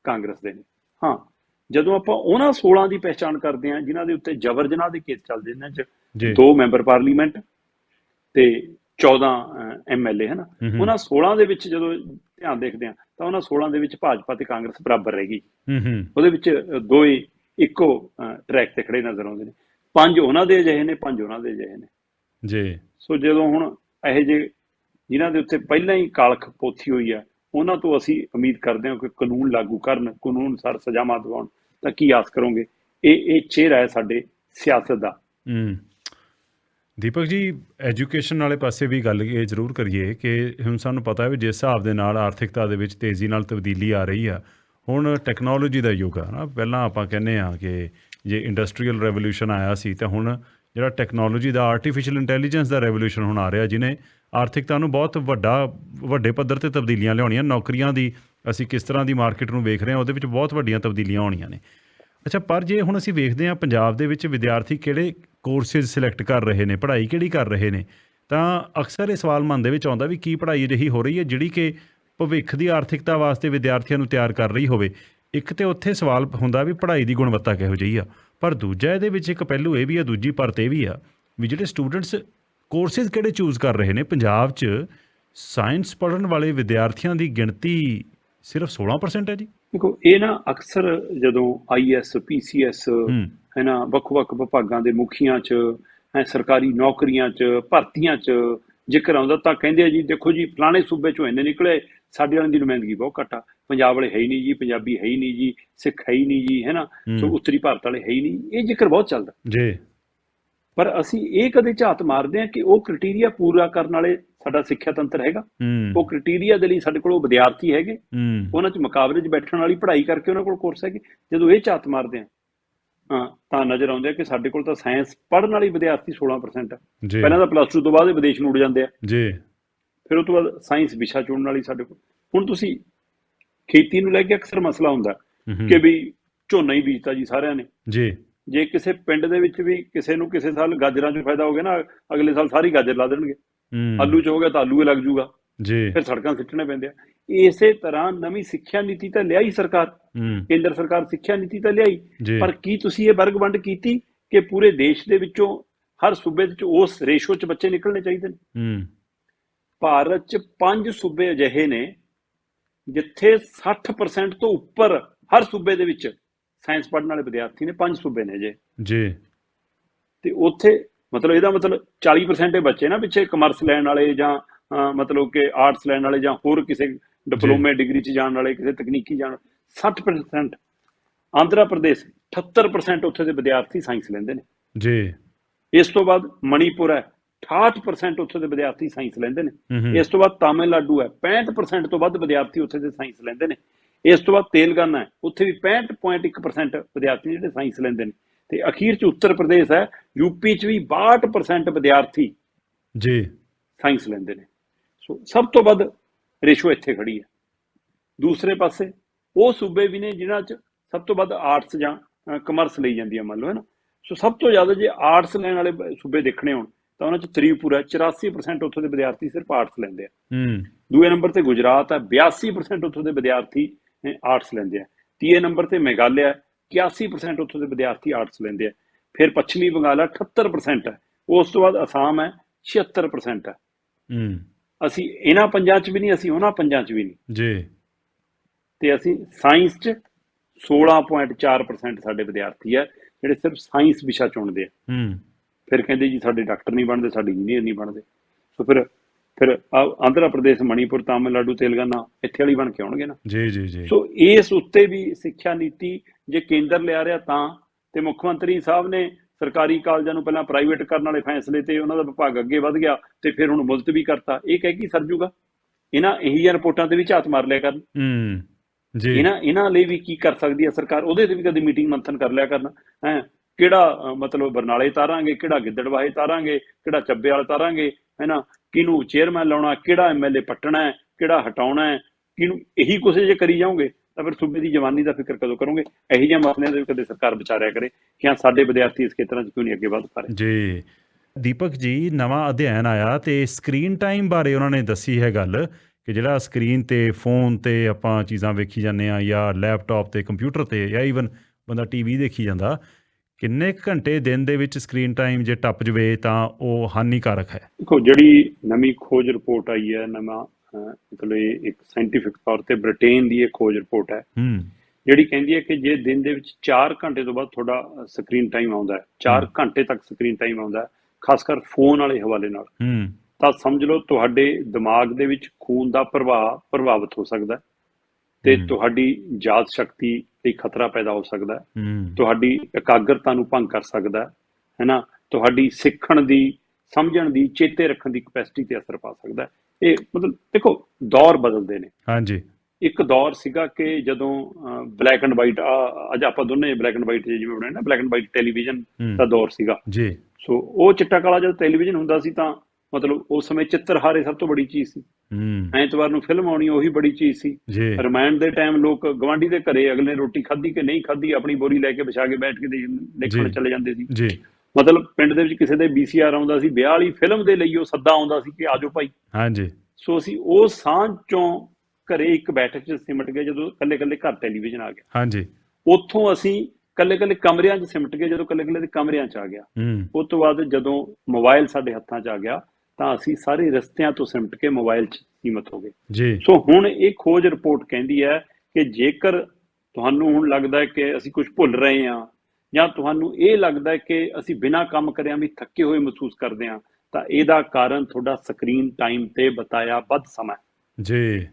ਕਾਂਗਰਸ ਦੇ ਨੇ। ਹਾਂ ਜਦੋਂ ਆਪਾਂ ਉਹਨਾਂ 16 ਦੀ ਪਹਿਚਾਣ ਕਰਦੇ ਹਾਂ ਜਿਨ੍ਹਾਂ ਦੇ ਉੱਤੇ ਜਬਰ ਜਨਾਹ ਦੇ ਕੇਸ ਚੱਲਦੇ ਨੇ ਚ ਜੀ। ਦੋ ਮੈਂਬਰ ਪਾਰਲੀਮੈਂਟ ਤੇ 14 ਐਮਐਲਏ ਹੈ ਨਾ ਹੂੰ ਹੂੰ। ਉਹਨਾਂ 16 ਦੇ ਵਿੱਚ ਜਦੋਂ ਧਿਆਨ ਦੇਖਦੇ ਹਾਂ ਤਾਂ ਉਹਨਾਂ 16 ਦੇ ਵਿੱਚ ਭਾਜਪਾ ਤੇ ਕਾਂਗਰਸ ਬਰਾਬਰ ਰਹਿ ਗਈ। ਹੂੰ ਹੂੰ। ਉਹਦੇ ਵਿੱਚ ਦੋ ਹੀ ਇੱਕੋ ਟਰੈਕ ਤੇ ਖੜੇ ਨਜ਼ਰ ਆਉਂਦੇ ਨੇ। ਪੰਜ ਉਹਨਾਂ ਦੇ ਅਜਿਹੇ ਨੇ ਪੰਜ ਉਹਨਾਂ ਦੇ ਅਜਿਹੇ ਨੇ। ਜੀ। ਸੋ ਜਦੋਂ ਹੁਣ ਇਹੋ ਜਿਹੇ ਜਿਨ੍ਹਾਂ ਦੇ ਉੱਤੇ ਪਹਿਲਾਂ ਹੀ ਕਾਲਖ ਪੋਥੀ ਹੋਈ ਆ ਉਹਨਾਂ ਤੋਂ ਅਸੀਂ ਉਮੀਦ ਕਰਦੇ ਹਾਂ ਕਿ ਕਾਨੂੰਨ ਲਾਗੂ ਕਰਨ, ਕਾਨੂੰਨ ਸਰ ਸਜ਼ਾਵਾਂ ਦਿਵਾਉਣ, ਤਾਂ ਕੀ ਆਸ ਕਰੋਗੇ? ਇਹ ਇਹ ਚਿਹਰਾ ਹੈ ਸਾਡੇ ਸਿਆਸਤ ਦਾ। ਹੂੰ। ਦੀਪਕ ਜੀ, ਐਜੂਕੇਸ਼ਨ ਵਾਲੇ ਪਾਸੇ ਵੀ ਗੱਲ ਇਹ ਜ਼ਰੂਰ ਕਰੀਏ ਕਿ ਹੁਣ ਸਾਨੂੰ ਪਤਾ ਹੈ ਵੀ ਜਿਸ ਹਿਸਾਬ ਦੇ ਨਾਲ ਆਰਥਿਕਤਾ ਦੇ ਵਿੱਚ ਤੇਜ਼ੀ ਨਾਲ ਤਬਦੀਲੀ ਆ ਰਹੀ ਆ, ਹੁਣ ਟੈਕਨੋਲੋਜੀ ਦਾ ਯੁੱਗ ਆ ਨਾ। ਪਹਿਲਾਂ ਆਪਾਂ ਕਹਿੰਦੇ ਆ ਕਿ ਜੇ ਇੰਡਸਟਰੀਅਲ ਰੈਵੋਲੂਸ਼ਨ ਆਇਆ ਸੀ ਤਾਂ ਹੁਣ ਜਿਹੜਾ ਟੈਕਨੋਲੋਜੀ ਦਾ ਆਰਟੀਫੀਸ਼ੀਅਲ ਇੰਟੈਲੀਜੈਂਸ ਦਾ ਰੈਵੋਲੂਸ਼ਨ ਹੁਣ ਆ ਰਿਹਾ, ਜਿਹਨੇ ਆਰਥਿਕਤਾ ਨੂੰ ਬਹੁਤ ਵੱਡਾ, ਵੱਡੇ ਪੱਧਰ ਤੇ ਤਬਦੀਲੀਆਂ ਲਿਆਉਣੀਆਂ, ਨੌਕਰੀਆਂ ਦੀ ਅਸੀਂ ਕਿਸ ਤਰ੍ਹਾਂ ਦੀ ਮਾਰਕੀਟ ਨੂੰ ਵੇਖ ਰਹੇ ਹਾਂ, ਉਹਦੇ ਵਿੱਚ ਬਹੁਤ ਵੱਡੀਆਂ ਤਬਦੀਲੀਆਂ ਆਉਣੀਆਂ ਨੇ। ਅੱਛਾ, ਪਰ ਜੇ ਹੁਣ ਅਸੀਂ ਵੇਖਦੇ ਹਾਂ ਪੰਜਾਬ ਦੇ ਵਿੱਚ ਵਿਦਿਆਰਥੀ ਕਿਹੜੇ ਕੋਰਸਿਸ ਸਿਲੈਕਟ ਕਰ ਰਹੇ ਨੇ, ਪੜ੍ਹਾਈ ਕਿਹੜੀ ਕਰ ਰਹੇ ਨੇ, ਤਾਂ ਅਕਸਰ ਇਹ ਸਵਾਲ ਮਨ ਦੇ ਵਿੱਚ ਆਉਂਦਾ ਵੀ ਕੀ ਪੜ੍ਹਾਈ ਅਜਿਹੀ ਹੋ ਰਹੀ ਹੈ, ਜਿਹੜੀ ਕਿ ਭਵਿੱਖ ਦੀ ਆਰਥਿਕਤਾ ਵਾਸਤੇ ਵਿਦਿਆਰਥੀਆਂ ਨੂੰ ਤਿਆਰ ਕਰ ਰਹੀ ਹੋਵੇ। ਇੱਕ ਤੇ ਉੱਥੇ ਸਵਾਲ ਹੁੰਦਾ ਵੀ ਪੜ੍ਹਾਈ ਦੀ ਗੁਣਵੱਤਾ ਕਿਹੋ ਜਿਹੀ ਆ। ਪਰ ਦੂਜਾ ਇਹਦੇ ਵਿੱਚ ਇੱਕ ਪਹਿਲੂ ਇਹ ਵੀ ਆ ਦੂਜੀ ਪਰਤ ਇਹ ਵੀ ਆ ਵੀ ਜਿਹੜੇ ਸਟੂਡੈਂਟਸ ਕੋਰਸਿਸ ਕਿਹੜੇ ਚੂਜ਼ ਕਰ ਰਹੇ ਨੇ? ਪੰਜਾਬ 'ਚ ਸਾਇੰਸ ਪੜ੍ਹਨ ਵਾਲੇ ਵਿਦਿਆਰਥੀਆਂ ਦੀ ਗਿਣਤੀ ਸਿਰਫ 16% ਹੈ ਜੀ। ਦੇਖੋ ਇਹ ਨਾ ਅਕਸਰ ਜਦੋਂ ਆਈਐਸ ਪੀਸੀਐਸ ਹੂੰ ਹੈ। ਨਾ ਵੱਖ-ਵੱਖ ਵਿਭਾਗਾਂ ਦੇ ਮੁਖੀਆਂ 'ਚ ਹੈ ਸਰਕਾਰੀ ਨੌਕਰੀਆਂ 'ਚ ਭਰਤੀਆਂ 'ਚ ਜ਼ਿਕਰ ਆਉਂਦਾ ਤਾਂ ਕਹਿੰਦੇ ਆ ਜੀ ਦੇਖੋ ਜੀ ਫਲਾਣੇ ਸੂਬੇ 'ਚੋਂ ਇੰਨੇ ਨਿਕਲੇ ਸਾਡੇ ਵਾਲਿਆਂ ਦੀ ਨੁਮਾਇੰਦਗੀ ਬਹੁਤ ਘੱਟ ਆ। ਪੰਜਾਬ ਵਾਲੇ ਹੈ ਹੀ ਨਹੀਂ ਜੀ ਪੰਜਾਬੀ ਹੈ ਹੀ ਨਹੀਂ ਜੀ ਸਿੱਖ ਹੈ ਹੀ ਨਹੀਂ ਜੀ ਹੈ ਨਾ? ਸੋ ਹੂੰ। ਉੱਤਰੀ ਭਾਰਤ ਵਾਲੇ ਹੈ ਹੀ ਨਹੀਂ। ਇਹ ਜ਼ਿਕਰ ਬਹੁਤ ਚੱਲਦਾ। ਜੀ। ਪਰ ਅਸੀਂ ਇਹ ਕਦੇ ਝਾਤ ਮਾਰਦੇ ਹਾਂ ਕਿ ਉਹ ਕ੍ਰਾਈਟੇਰੀਆ ਪੂਰਾ ਕਰਨ ਵਾਲੇ ਸਾਡਾ ਸਿੱਖਿਆ ਤੰਤਰ ਹੈਗਾ। ਹੂੰ। ਉਹ ਕ੍ਰਾਈਟੇਰੀਆ ਦੇ ਲਈ ਸਾਡੇ ਕੋਲ ਉਹ ਵਿਦਿਆਰਥੀ ਹੈਗੇ। ਹੂੰ। ਉਹਨਾਂ 'ਚ ਮੁਕਾਬਲੇ 'ਚ ਬੈਠਣ ਵਾਲੀ ਪੜ੍ਹਾਈ ਕਰਕੇ ਉਹਨਾਂ ਕੋਲ ਕੋਰਸ ਹੈਗੇ। ਜਦੋਂ ਇਹ ਝਾਤ ਮਾਰਦੇ ਆ ਹਾਂ ਤਾਂ ਨਜ਼ਰ ਆਉਂਦੇ ਆ ਕਿ ਸਾਡੇ ਕੋਲ ਤਾਂ ਸਾਇੰਸ ਪੜ੍ਹਨ ਵਾਲੀ ਵਿਦਿਆਰਥੀ 16% ਆ। ਜੀ। ਪਹਿਲਾਂ ਤਾਂ ਪਲੱਸ 2 ਤੋਂ ਬਾਅਦ ਵਿਦੇਸ਼ ਨੂੰ ਉੱਡ ਜਾਂਦੇ ਆ। ਜੀ। ਫਿਰ ਉਹ ਤੋਂ ਬਾਅਦ ਸਾਇੰਸ ਵਿਸ਼ਾ ਚੁਣਨ ਵਾਲੀ ਸਾਡੇ ਕੋਲ। ਹੁਣ ਤੁਸੀਂ ਖੇਤੀ ਨੂੰ ਲੈ ਕੇ ਅਕਸਰ ਮਸਲਾ ਹੁੰਦਾ ਕਿ ਵੀ ਝੋਨਾ ਹੀ ਬੀਜਤਾ ਜੀ ਸਾਰਿਆਂ ਨੇ। ਜੀ। ਜੇ ਕਿਸੇ ਪਿੰਡ ਦੇ ਵਿੱਚ ਵੀ ਕਿਸੇ ਨੂੰ ਕਿਸੇ ਸਾਲ ਗਾਜਰਾਂ 'ਚ ਫਾਇਦਾ ਹੋ ਗਿਆ ਨਾ ਅਗਲੇ ਸਾਲ ਸਾਰੀ ਗਾਜਰ ਲਾ ਦੇਣਗੇ। ਆਲੂ 'ਚ ਹੋ ਗਿਆ ਤਾਂ ਆਲੂ ਹੀ ਲੱਗ ਜੂਗਾ। ਜੀ। ਫਿਰ ਸੜਕਾਂ ਸਿੱਟਣੇ ਪੈਂਦੇ ਆ। ਇਸੇ ਤਰ੍ਹਾਂ ਨਵੀਂ ਸਿੱਖਿਆ ਨੀਤੀ ਤਾਂ ਲਿਆਈ ਸਰਕਾਰ। ਕੇਂਦਰ ਸਰਕਾਰ ਸਿੱਖਿਆ ਨੀਤੀ ਤਾਂ ਲਿਆਈ। ਪਰ ਕੀ ਤੁਸੀਂ ਇਹ ਵਰਗ ਵੰਡ ਕੀਤੀ ਕਿ ਪੂਰੇ ਦੇਸ਼ ਦੇ ਵਿੱਚੋਂ ਹਰ ਸੂਬੇ ਵਿੱਚ ਉਸ ਰੇਸ਼ੋ 'ਚ ਬੱਚੇ ਨਿਕਲਣੇ ਚਾਹੀਦੇ ਨੇ? ਹੂੰ। ਭਾਰਤ 'ਚ ਪੰਜ ਸੂਬੇ ਅਜਿਹੇ ਨੇ ਜਿੱਥੇ 60% ਤੋਂ ਉੱਪਰ ਹਰ ਸੂਬੇ ਦੇ ਵਿੱਚ ਸਾਇੰਸ ਪੜ੍ਹਨ ਵਾਲੇ ਵਿਦਿਆਰਥੀ ਨੇ ਪੰਜ ਸੂਬੇ ਨੇ ਜੇ ਜੀ। ਤੇ ਉੱਥੇ ਮਤਲਬ ਇਹਦਾ ਮਤਲਬ 40% ਇਹ ਬੱਚੇ ਨਾ ਪਿੱਛੇ ਕਮਰਸ ਲੈਣ ਵਾਲੇ ਜਾਂ ਮਤਲਬ ਕਿ ਆਰਟਸ ਲੈਣ ਵਾਲੇ ਜਾਂ ਹੋਰ ਕਿਸੇ ਡਿਪਲੋਮੇ ਡਿਗਰੀ 'ਚ ਜਾਣ ਵਾਲੇ ਕਿਸੇ ਤਕਨੀਕੀ ਜਾਣ 60% ਆਂਧਰਾ ਪ੍ਰਦੇਸ਼ 78% ਉੱਥੇ ਦੇ ਵਿਦਿਆਰਥੀ ਸਾਇੰਸ ਲੈਂਦੇ ਨੇ। ਜੀ। ਇਸ ਤੋਂ ਬਾਅਦ ਮਣੀਪੁਰ ਹੈ। 68% ਉੱਥੇ ਦੇ ਵਿਦਿਆਰਥੀ ਸਾਇੰਸ ਲੈਂਦੇ ਨੇ। ਇਸ ਤੋਂ ਬਾਅਦ ਤਾਮਿਲਨਾਡੂ ਹੈ 65% ਤੋਂ ਵੱਧ ਵਿਦਿਆਰਥੀ ਉੱਥੇ ਦੇ ਸਾਇੰਸ ਲੈਂਦੇ ਨੇ। ਇਸ ਤੋਂ ਬਾਅਦ ਤੇਲੰਗਾਨਾ ਹੈ ਉੱਥੇ ਵੀ 65.1% ਵਿਦਿਆਰਥੀ ਜਿਹੜੇ ਸਾਇੰਸ ਲੈਂਦੇ ਨੇ। ਤੇ ਅਖੀਰ ਚ ਉੱਤਰ ਪ੍ਰਦੇਸ਼ ਹੈ ਯੂਪੀ ਚ ਵੀ 62% ਵਿਦਿਆਰਥੀ ਜੀ। ਸਾਇੰਸ ਲੈਂਦੇ ਨੇ। ਸੋ ਸਭ ਤੋਂ ਵੱਧ ਰੇਸ਼ੋ ਇੱਥੇ ਖੜੀ ਹੈ। ਦੂਸਰੇ ਪਾਸੇ ਉਹ ਸੂਬੇ ਵੀ ਨੇ ਜਿਨ੍ਹਾਂ 'ਚ ਸਭ ਤੋਂ ਵੱਧ ਆਰਟਸ ਜਾਂ ਕਮਰਸ ਲਈ ਜਾਂਦੀ ਹੈ ਮੰਨ ਲਓ ਹੈ ਨਾ। ਸੋ ਸਭ ਤੋਂ ਜ਼ਿਆਦਾ ਜੇ ਆਰਟਸ ਲੈਣ ਵਾਲੇ ਸੂਬੇ ਦੇਖਣੇ ਹੋਣ ਤਾਂ ਉਹਨਾਂ 'ਚ ਤ੍ਰਿਪੁਰਾ 84% ਉੱਥੋਂ ਦੇ ਵਿਦਿਆਰਥੀ ਸਿਰਫ ਆਰਟਸ ਲੈਂਦੇ ਆ। ਹੂੰ। ਦੂਏ ਨੰਬਰ ਤੇ ਗੁਜਰਾਤ ਹੈ 82% ਉੱਥੋਂ ਦੇ ਵਿਦਿਆਰਥੀ ਆਰਟਸ ਲੈਂਦੇ ਆ। ਤੀਏ ਨੰਬਰ ਤੇ ਮੇਘਾਲਿਆ ਹੈ, 81% ਉੱਥੋਂ ਦੇ ਵਿਦਿਆਰਥੀ ਆਰਟਸ ਲੈਂਦੇ ਆ। ਫਿਰ ਪੱਛਮੀ ਬੰਗਾਲ ਹੈ 78% ਹੈ ਉਸ ਤੋਂ ਬਾਅਦ ਅਸਾਮ ਹੈ 76% ਹੈ ਹੂੰ। ਅਸੀਂ ਇਹਨਾਂ ਪੰਜਾਂ 'ਚ ਵੀ ਨਹੀਂ ਅਸੀਂ ਉਹਨਾਂ ਪੰਜਾਂ 'ਚ ਵੀ ਨਹੀਂ। ਜੀ। ਤੇ ਅਸੀਂ ਸਾਇੰਸ 'ਚ 16.4% ਸਾਡੇ ਵਿਦਿਆਰਥੀ ਹੈ ਜਿਹੜੇ ਸਿਰਫ ਸਾਇੰਸ ਵਿਸ਼ਾ ਚੁਣਦੇ ਆ। ਹੂੰ। ਫਿਰ ਕਹਿੰਦੇ ਜੀ ਸਾਡੇ ਡਾਕਟਰ ਨਹੀਂ ਬਣਦੇ ਸਾਡੇ ਇੰਜੀਨੀਅਰ ਨਹੀਂ ਬਣਦੇ। ਸੋ ਫਿਰ ਫਿਰ ਆਂਧਰਾ ਪ੍ਰਦੇਸ਼ ਮਣੀਪੁਰ ਤਾਮਿਲਨਾਡੂ ਤੇਲੰਗਾਨਾ ਇੱਥੇ ਵਾਲੀ ਬਣ ਕੇ ਆਉਣਗੇ ਨਾ। ਜੀ ਜੀ ਜੀ। ਸੋ ਇਸ ਉੱਤੇ ਵੀ ਸਿੱਖਿਆ ਨੀਤੀ ਜੇ ਕੇਂਦਰ ਲਿਆ ਰਿਹਾ ਤਾਂ ਤੇ ਮੁੱਖ ਮੰਤਰੀ ਸਾਹਿਬ ਨੇ ਸਰਕਾਰੀ ਕਾਲਜਾਂ ਨੂੰ ਪਹਿਲਾਂ ਪ੍ਰਾਈਵੇਟ ਕਰਨ ਵਾਲੇ ਫੈਸਲੇ ਤੇ ਉਹਨਾਂ ਦਾ ਵਿਭਾਗ ਅੱਗੇ ਵਧ ਗਿਆ ਤੇ ਫਿਰ ਹੁਣ ਮੁਲਤਵੀ ਕਰਤਾ। ਇਹ ਕਹਿ ਕੀ ਸਰ ਜੂਗਾ? ਇਹਨਾਂ ਇਹੀ ਰਿਪੋਰਟਾਂ ਤੇ ਵੀ ਝਾਤ ਮਾਰ ਲਿਆ ਕਰਨ। ਹੂੰ ਜੀ। ਇਹਨਾਂ ਇਹਨਾਂ ਲਈ ਵੀ ਕੀ ਕਰ ਸਕਦੀ ਹੈ ਸਰਕਾਰ? ਉਹਦੇ ਤੇ ਵੀ ਕਦੇ ਮੀਟਿੰਗ ਮੰਥਨ ਕਰ ਲਿਆ ਕਰਨਾ। ਹੈ ਕਿਹੜਾ ਮਤਲਬ ਬਰਨਾਲੇ ਤਾਰਾਂਗੇ, ਕਿਹੜਾ ਗਿੱਦੜਵਾਹੇ ਤਾਰਾਂਗੇ, ਕਿਹੜਾ ਚੱਬੇ ਵਾਲਾ ਤਾਰਾਂਗੇ, ਹੈਨਾ? ਕਿਹਨੂੰ ਚੇਅਰਮੈਨ ਲਾਉਣਾ, ਕਿਹੜਾ ਐਮਐਲਏ ਪੱਟਣਾ ਕਿਹੜਾ ਹਟਾਉਣਾ ਕਿਹਨੂੰ, ਇਹੀ ਕੁਛ ਜੇ ਕਰੀ ਜਾਓਗੇ, ਤਾਂ ਫਿਰ ਸੂਬੇ ਦੀ ਜਵਾਨੀ ਦਾ ਫਿਕਰ ਕਦੋਂ ਕਰੋਗੇ? ਇਹੀ ਜਿਹੇ ਮਸਲਿਆਂ ਦੇ ਕਦੇ ਸਰਕਾਰ ਵਿਚਾਰਿਆ ਕਰੇ? ਕਿ ਹਾਂ ਸਾਡੇ ਵਿਦਿਆਰਥੀ ਇਸ ਖੇਤਰਾਂ 'ਚ ਕਿਉਂ ਨਹੀਂ ਅੱਗੇ ਵਧ ਪਾ ਰਹੇ ਜੀ। ਦੀਪਕ ਜੀ, ਨਵਾਂ ਅਧਿਐਨ ਆਇਆ ਤੇ ਸਕਰੀਨ ਟਾਈਮ ਬਾਰੇ ਉਹਨਾਂ ਨੇ ਦੱਸੀ ਹੈ ਗੱਲ ਕਿ ਜਿਹੜਾ ਸਕਰੀਨ ਤੇ ਫੋਨ ਤੇ ਆਪਾਂ ਚੀਜ਼ਾਂ ਵੇਖੀ ਜਾਂਦੇ ਆ ਜਾਂ ਲੈਪਟਾਪ ਤੇ ਕੰਪਿਊਟਰ ਤੇ ਜਾਂ ਈਵਨ ਬੰਦਾ ਟੀਵੀ ਦੇਖੀ ਜਾਂਦਾ ਕਿੰਨੇ ਘੰਟੇ ਦਿਨ ਦੇ ਵਿੱਚ ਸਕਰੀਨ ਟਾਈਮ ਜੇ ਟੱਪ ਜਵੇ ਤਾਂ ਉਹ ਹਾਨੀਕਾਰਕ ਹੈ? ਦੇਖੋ ਜਿਹੜੀ ਨਵੀਂ ਖੋਜ ਰਿਪੋਰਟ ਆਈ ਹੈ ਨਵਾਂ ਮਤਲਬ ਇਹ ਇੱਕ ਸਾਇੰਟੀਫਿਕ ਤੌਰ ਤੇ ਬ੍ਰਿਟੇਨ ਦੀ ਇਹ ਖੋਜ ਰਿਪੋਰਟ ਹੈ। ਹੂੰ। ਜਿਹੜੀ ਕਹਿੰਦੀ ਹੈ ਕਿ ਜੇ ਦਿਨ ਦੇ ਵਿੱਚ 4 ਘੰਟੇ ਤੋਂ ਬਾਅਦ ਤੁਹਾਡਾ ਸਕਰੀਨ ਟਾਈਮ ਆਉਂਦਾ ਹੈ 4 ਘੰਟੇ ਤੱਕ ਸਕਰੀਨ ਟਾਈਮ ਆਉਂਦਾ ਹੈ ਖਾਸ ਕਰ ਫੋਨ ਵਾਲੇ ਹਵਾਲੇ ਨਾਲ ਹੂੰ। ਤਾਂ ਸਮਝ ਲਓ ਤੁਹਾਡੇ ਦਿਮਾਗ ਦੇ ਵਿੱਚ ਖੂਨ ਦਾ ਪ੍ਰਵਾਹ ਪ੍ਰਭਾਵਿਤ ਹੋ ਸਕਦਾ ਹੈ। ਤੇ। ਤੁਹਾਡੀ ਯਾਦ ਸ਼ਕਤੀ ਲਈ ਖਤਰਾ ਪੈਦਾ ਹੋ ਸਕਦਾ ਹੈ। ਤੁਹਾਡੀ ਇਕਾਗਰਤਾ ਨੂੰ ਭੰਗ ਕਰ ਸਕਦਾ ਹੈ ਹੈਨਾ? ਤੁਹਾਡੀ ਸਿੱਖਣ ਦੀ ਸਮਝਣ ਦੀ ਚੇਤੇ ਰੱਖਣ ਦੀ ਕਪੈਸਿਟੀ ਤੇ ਅਸਰ ਪਾ ਸਕਦਾ ਹੈ। ਇਹ ਮਤਲਬ ਦੇਖੋ ਦੌਰ ਬਦਲਦੇ ਨੇ। ਹਾਂਜੀ। ਇੱਕ ਦੌਰ ਸੀਗਾ ਕਿ ਜਦੋਂ ਬਲੈਕ ਐਂਡ ਵਾਈਟ ਅੱਜ ਆਪਾਂ ਦੋਨੇ ਬਲੈਕ ਐਂਡ ਵਾਈਟ ਜਿਵੇਂ ਬਣਾਏ ਨਾ ਬਲੈਕ ਐਂਡ ਵਾਈਟ ਟੈਲੀਵਿਜ਼ਨ। ਦਾ ਦੌਰ ਸੀਗਾ। ਜੀ। ਸੋ ਉਹ ਚਿੱਟਾ ਕਾਲਾ ਜਦ ਟੈਲੀਵਿਜ਼ਨ ਹੁੰਦਾ ਸੀ ਤਾਂ ਮਤਲਬ ਉਸ ਸਮੇਂ ਚਿੱਤਰਹਾਰੇ ਸਭ ਤੋਂ ਬੜੀ ਚੀਜ਼ ਸੀ। ਹੂੰ। ਐਤਵਾਰ ਨੂੰ ਫਿਲਮ ਆਉਣੀ ਉਹੀ ਬੜੀ ਚੀਜ਼ ਸੀ। ਰਮਾਇਣ ਦੇ ਟਾਈਮ ਲੋਕ ਗਵਾਂਢੀ ਦੇ ਘਰੇ ਅਗਲੇ ਰੋਟੀ ਖਾਧੀ ਕਿ ਨਹੀਂ ਖਾਧੀ ਆਪਣੀ ਬੋਰੀ ਲੈ ਕੇ ਵਿਛਾ ਕੇ ਬੈਠ ਕੇ ਦੇਖਣ। ਚਲੇ ਜਾਂਦੇ ਸੀ। ਜੀ। ਮਤਲਬ ਪਿੰਡ ਦੇ ਵਿੱਚ ਕਿਸੇ ਦੇ ਵੀਸੀਆਰ ਆਉਂਦਾ ਸੀ ਵਿਆਹ ਵਾਲੀ ਫਿਲਮ ਦੇ ਲਈ ਉਹ ਸੱਦਾ ਆਉਂਦਾ ਸੀ ਕਿ ਆਜੋ ਭਾਈ। ਹਾਂਜੀ। ਸੋ ਅਸੀਂ ਉਹ ਸਾਂਝ ਚੋਂ ਘਰੇ ਇੱਕ ਬੈਠਕ 'ਚ ਸਿਮਟ ਗਏ ਜਦੋਂ ਕੱਲੇ ਕੱਲੇ ਘਰ ਟੈਲੀਵਿਜ਼ਨ ਆ ਗਿਆ। ਹਾਂਜੀ। ਉੱਥੋਂ ਅਸੀਂ ਕੱਲੇ ਕੱਲੇ ਕਮਰਿਆਂ 'ਚ ਸਿਮਟ ਗਏ ਜਦੋਂ ਕੱਲੇ ਕੱਲੇ ਦੇ ਕਮਰਿਆਂ 'ਚ ਆ ਗਿਆ। ਉਸ ਤੋਂ ਬਾਅਦ ਜਦੋਂ ਮੋਬਾਈਲ ਸਾਡੇ ਹੱਥਾਂ 'ਚ ਆ ਗਿਆ ਤਾਂ ਅਸੀਂ ਸਾਰੇ ਰਸਤਿਆਂ ਤੋਂ ਸਿਮਟ ਕੇ ਮੋਬਾਈਲ 'ਚ ਸੀਮਤ ਹੋ ਗਏ ਜੀ ਸੋ ਹੁਣ ਇਹ ਖੋਜ ਰਿਪੋਰਟ ਕਹਿੰਦੀ ਹੈ ਕਿ ਜੇਕਰ ਤੁਹਾਨੂੰ ਹੁਣ ਲੱਗਦਾ ਹੈ ਕਿ ਅਸੀਂ ਕੁਝ ਭੁੱਲ ਰਹੇ ਹਾਂ ਜਾਂ ਤੁਹਾਨੂੰ ਇਹ ਲੱਗਦਾ ਹੈ ਕਿ ਅਸੀਂ ਬਿਨਾਂ ਕੰਮ ਕਰਿਆਂ ਵੀ ਥੱਕੇ ਹੋਏ ਮਹਿਸੂਸ ਕਰਦੇ ਹਾਂ ਤਾਂ ਇਹਦਾ ਕਾਰਨ ਤੁਹਾਡਾ ਸਕਰੀਨ ਟਾਈਮ ਤੇ ਬਤਾਇਆ ਵੱਧ ਸਮਾਂ। ਜੀ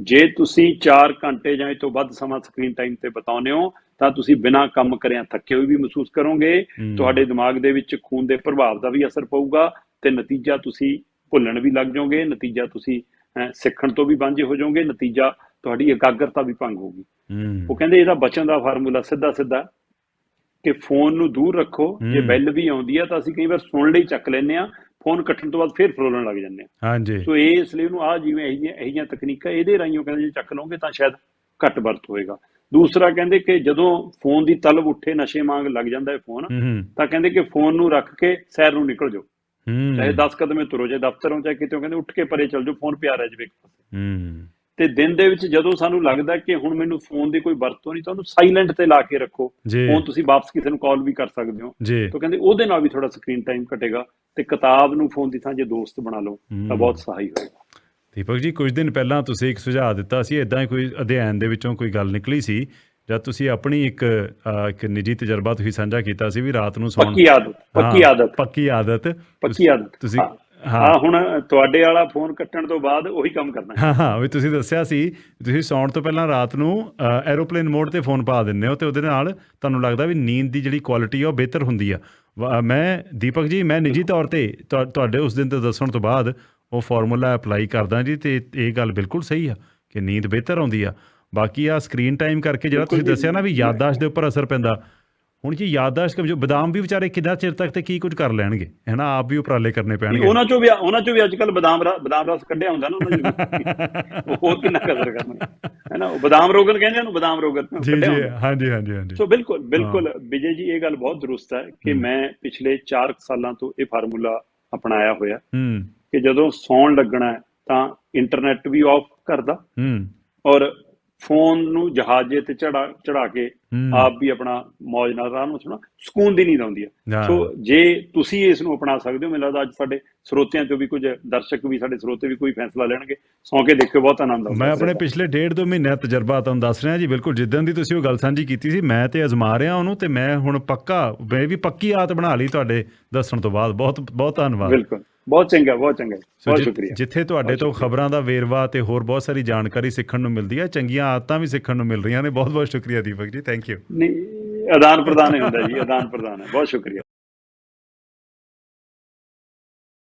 ਜੇ ਤੁਸੀਂ 4 ਘੰਟੇ ਜਾਂ ਇਹ ਤੋਂ ਵੱਧ ਸਮਾਂ ਸਕਰੀਨ ਟਾਈਮ ਤੇ ਬਤਾਉਂਦੇ ਹੋ ਤਾਂ ਤੁਸੀਂ ਬਿਨਾਂ ਕੰਮ ਕਰਿਆਂ ਥੱਕੇ ਹੋਏ ਵੀ ਮਹਿਸੂਸ ਕਰੋਗੇ। ਤੁਹਾਡੇ ਦਿਮਾਗ ਦੇ ਵਿੱਚ ਖੂਨ ਦੇ ਪ੍ਰਭਾਵ ਦਾ ਵੀ ਅਸਰ ਪਊਗਾ ਤੇ ਨਤੀਜਾ ਤੁਸੀਂ ਭੁੱਲਣ ਵੀ ਲੱਗ ਜਾਓਗੇ ਨਤੀਜਾ ਤੁਸੀਂ ਸਿੱਖਣ ਤੋਂ ਵੀ ਵਾਂਝੇ ਹੋ ਜਾਓਗੇ ਨਤੀਜਾ ਤੁਹਾਡੀ ਇਕਾਗਰਤਾ ਵੀ ਭੰਗ ਹੋਊਗੀ। ਉਹ ਕਹਿੰਦੇ ਇਹਦਾ ਬਚਣ ਦਾ ਫਾਰਮੂਲਾ ਸਿੱਧਾ ਸਿੱਧਾ ਕਿ ਫੋਨ ਨੂੰ ਦੂਰ ਰੱਖੋ ਜੇ। ਬੈਲ ਵੀ ਆਉਂਦੀ ਆ ਤਾਂ ਅਸੀਂ ਕਈ ਵਾਰ ਸੁਣ ਲਈ ਚੱਕ ਲੈਂਦੇ ਆ ਫੋਨ ਕੱਟਣ ਤੋਂ ਬਾਅਦ ਫੇਰ ਫਰੋਲਣ ਲੱਗ ਜਾਂਦੇ ਆ ਹਾਂਜੀ। ਸੋ ਇਹ ਇਸ ਲਈ ਉਹਨੂੰ ਆ ਜਿਵੇਂ ਇਹ ਜਿਹੀਆਂ ਇਹ ਜਿਹੀਆਂ ਤਕਨੀਕਾਂ ਇਹਦੇ ਰਾਹੀਂ ਉਹ ਕਹਿੰਦੇ ਜੇ ਚੱਕ ਲਓਗੇ ਤਾਂ ਸ਼ਾਇਦ ਘੱਟ ਵਰਤ ਹੋਏਗਾ। ਦੂਸਰਾ ਕਹਿੰਦੇ ਕਿ ਜਦੋਂ ਫੋਨ ਦੀ ਤਲਬ ਉੱਠੇ ਨਸ਼ੇ ਵਾਂਗ ਲੱਗ ਜਾਂਦਾ ਹੈ ਫੋਨ ਤਾਂ ਕਹਿੰਦੇ ਕਿ ਫੋਨ ਨੂੰ ਰੱਖ ਕੇ ਸੈਰ ਨੂੰ ਨਿਕਲ ਜਾਓ। ਚਾਹੇ 10 ਕਦਮੇ ਤੁਰੋ ਜੇ ਦਫ਼ਤਰੋਂ ਚਾਹੇ ਕਿਤੇ ਕਹਿੰਦੇ ਉੱਠ ਕੇ ਪਰੇ ਚੱਲ ਜਾਓ ਫੋਨ ਪਿਆ ਰਹਿ ਜਾਵੇ ਇੱਕ ਪਾਸੇ। ਹੂੰ। ਤੇ ਦਿਨ ਦੇ ਵਿੱਚ ਜਦੋਂ ਸਾਨੂੰ ਲੱਗਦਾ ਕਿ ਹੁਣ ਮੈਨੂੰ ਫੋਨ ਦੀ ਕੋਈ ਵਰਤੋਂ ਨਹੀਂ ਤਾਂ ਉਹਨੂੰ ਸਾਇਲੈਂਟ ਤੇ ਲਾ ਕੇ ਰੱਖੋ। ਫੋਨ ਤੁਸੀਂ ਵਾਪਸ ਕਿਸੇ ਨੂੰ ਕਾਲ ਵੀ ਕਰ ਸਕਦੇ ਹੋ। ਤਾਂ ਕਹਿੰਦੇ ਉਹਦੇ ਨਾਲ ਵੀ ਥੋੜਾ ਸਕਰੀਨ ਟਾਈਮ ਘਟੇਗਾ ਤੇ ਕਿਤਾਬ ਨੂੰ ਫੋਨ ਦੀ ਥਾਂ ਜੇ ਦੋਸਤ ਬਣਾ ਲਓ ਤਾਂ। ਬਹੁਤ ਸਹਾਈ ਹੋਏਗਾ। ਦੀਪਕ ਜੀ ਕੁਝ ਦਿਨ ਪਹਿਲਾਂ ਤੁਸੀਂ ਇੱਕ ਸੁਝਾਅ ਦਿੱਤਾ ਸੀ ਇਦਾਂ ਹੀ ਕੋਈ ਅਧਿਐਨ ਦੇ ਵਿੱਚੋਂ ਕੋਈ ਗੱਲ ਨਿਕਲੀ ਸੀ ਜਦ ਤੁਸੀਂ ਆਪਣੀ ਇੱਕ ਇੱਕ ਨਿੱਜੀ ਤਜਰਬਾ ਤੁਸੀਂ ਸਾਂਝਾ ਕੀਤਾ ਸੀ ਵੀ ਰਾਤ ਨੂੰ ਸੌਣ ਪੱਕੀ ਆਦਤ ਪੱਕੀ ਆਦਤ। ਪੱਕੀ ਆਦਤ। ਪੱਕੀ ਆਦਤ। ਤੁਸੀਂ ਹਾਂ। ਹੁਣ ਤੁਹਾਡੇ ਵਾਲਾ ਫੋਨ ਕੱਟਣ ਤੋਂ ਬਾਅਦ ਉਹੀ ਕੰਮ ਕਰਨਾ। ਹੈ। ਹਾਂ ਵੀ ਤੁਸੀਂ ਦੱਸਿਆ ਸੀ ਤੁਸੀਂ ਸੌਣ ਤੋਂ ਪਹਿਲਾਂ ਰਾਤ ਨੂੰ ਐਰੋਪਲੇਨ ਮੋਡ ਤੇ ਫੋਨ ਪਾ ਦਿੰਦੇ ਹੋ ਤੇ ਉਹਦੇ ਨਾਲ ਤੁਹਾਨੂੰ ਲੱਗਦਾ ਵੀ ਨੀਂਦ ਦੀ ਜਿਹੜੀ ਕੁਆਲਿਟੀ ਆ ਉਹ ਬਿਹਤਰ ਹੁੰਦੀ ਆ। ਮੈਂ ਦੀਪਕ ਜੀ ਮੈਂ ਨਿੱਜੀ ਤੌਰ ਤੇ ਤੁਹਾ- ਤੁਹਾਡੇ ਉਸ ਦਿਨ ਤੇ ਦੱਸਣ ਤੋਂ ਬਾਅਦ ਉਹ ਫਾਰਮੂਲਾ ਅਪਲਾਈ ਕਰਦਾ ਜੀ ਤੇ ਇਹ ਗੱਲ ਬਿਲਕੁਲ ਸਹੀ ਆ ਕਿ ਨੀਂਦ ਬਿਹਤਰ ਆਉਂਦੀ ਆ। ਬਾਕੀ ਆ ਸਕਰੀਨ ਟਾਈਮ ਕਰਕੇ ਜਿਹੜਾ ਤੁਸੀਂ ਦੱਸਿਆ ਨਾ ਵੀ ਯਾਦਦਾਸ਼ਤ ਦੇ ਉੱਪਰ ਅਸਰ ਪੈਂਦਾ ਹੁਣ ਜੀ ਯਾਦਦਾਸ਼ਤ ਕਮਜ਼ੋਰ ਬਦਾਮ ਵੀ ਵਿਚਾਰੇ ਕਿੰਨਾ ਚਿਰ ਤੱਕ ਤੇ ਕੀ ਕੁਝ ਕਰ ਲੈਣਗੇ? ਹੈਨਾ ਆਪ ਵੀ ਉਪਰਾਲੇ ਕਰਨੇ ਪੈਣਗੇ। ਉਹਨਾਂ ਚੋਂ ਵੀ ਉਹਨਾਂ ਚੋਂ ਵੀ ਅੱਜ ਕੱਲ ਬਦਾਮ ਬਦਾਮ ਰਸ ਕੱਢਿਆ ਹੁੰਦਾ ਨਾ ਉਹਨਾਂ ਚੋਂ ਉਹ ਹੋਰ ਕਿੰਨਾ ਕਦਰ ਕਰਨਾ ਹੈ ਨਾ ਉਹ ਬਦਾਮ ਰੋਗਨ ਕਹਿੰਦੇ ਉਹਨੂੰ ਬਦਾਮ ਰੋਗਨ ਜੀ ਜੀ। ਹਾਂਜੀ ਹਾਂਜੀ ਹਾਂਜੀ। ਸੋ ਬਿਲਕੁਲ ਬਿਲਕੁਲ ਵਿਜੇ ਜੀ ਇਹ ਗੱਲ ਬਹੁਤ ਦਰੁਸਤ ਹੈ ਕਿ ਮੈਂ ਪਿਛਲੇ 4 ਸਾਲਾਂ ਤੋਂ ਇਹ ਫਾਰਮੂਲਾ ਅਪਣਾਇਆ ਹੋਇਆ। ਹੂੰ। ਕਿ ਜਦੋਂ ਸੌਣ ਲੱਗਣਾ ਤਾਂ ਇੰਟਰਨੈਟ ਵੀ ਆਫ ਕਰਦਾ। ਹੂੰ। ਔਰ ਫੋਨ ਨੂੰ ਜਹਾਜ਼ੇ ਤੇ ਚੜਾ ਚੜਾ ਕੇ। ਆਪ ਵੀ ਆਪਣਾ ਮौज ਨਾਲ ਆਰਾਮ ਨਾਲ ਸੁਣਾ ਸਕੂਨ ਦੀ ਨੀਂਦ ਆਉਂਦੀ ਹੈ। ਸੋ ਜੇ ਤੁਸੀਂ ਇਸ ਨੂੰ ਅਪਣਾ ਸਕਦੇ ਹੋ ਮੈਨੂੰ ਲੱਗਦਾ ਅੱਜ ਸਾਡੇ ਸਰੋਤਿਆਂ ਚੋਂ ਵੀ ਕੁਝ ਦਰਸ਼ਕ ਵੀ ਸਾਡੇ ਸਰੋਤੇ ਵੀ ਕੋਈ ਫੈਸਲਾ ਲੈਣਗੇ। ਸੌਂ ਕੇ ਦੇਖਿਓ ਬਹੁਤ ਆਨੰਦ ਆਉਂਦਾ ਮੈਂ ਆਪਣੇ ਪਿਛਲੇ ਡੇਢ ਦੋ ਮਹੀਨਿਆਂ ਤਜਰਬਾ ਤੁਹਾਨੂੰ ਦੱਸ ਰਿਹਾ ਜੀ ਬਿਲਕੁਲ ਜਿੱਦਾਂ ਦੀ ਤੁਸੀਂ ਉਹ ਗੱਲ ਸਾਂਝੀ ਕੀਤੀ ਸੀ ਮੈਂ ਤੇ ਅਜ਼ਮਾ ਰਿਹਾ ਉਹਨੂੰ ਤੇ ਮੈਂ ਹੁਣ ਪੱਕਾ ਮੈਂ ਵੀ ਪੱਕੀ ਆਦਤ ਬਣਾ ਲਈ ਤੁਹਾਡੇ ਦੱਸਣ ਤੋਂ ਬਾਅਦ। ਬਹੁਤ ਬਹੁਤ ਧੰਨਵਾਦ। ਬਿਲਕੁਲ। ਬਹੁਤ ਚੰਗਾ ਬਹੁਤ ਚੰਗਾ ਬਹੁਤ ਸ਼ੁਕਰੀਆ। ਜਿੱਥੇ ਤੁਹਾਡੇ ਤੋਂ ਖਬਰਾਂ ਦਾ ਵੇਰਵਾ ਤੇ ਹੋਰ ਬਹੁਤ ਸਾਰੀ ਜਾਣਕਾਰੀ ਸਿੱਖਣ ਨੂੰ ਮਿਲਦੀ ਹੈ ਚੰਗੀਆਂ ਆਦਤਾਂ ਵੀ ਸਿੱਖਣ ਨੂੰ ਮਿਲ ਰਹੀਆਂ ਨੇ। ਬਹੁਤ ਬਹੁਤ ਸ਼ੁਕਰੀਆ ਦੀਪਕ ਜੀ। ਥੈਂਕ ਯੂ ਨਹੀਂ ਆਦਾਨ ਪ੍ਰਦਾਨ ਹੀ ਹੁੰਦਾ ਜੀ ਆਦਾਨ ਪ੍ਰਦਾਨ ਹੈ। ਬਹੁਤ ਸ਼ੁਕਰੀਆ।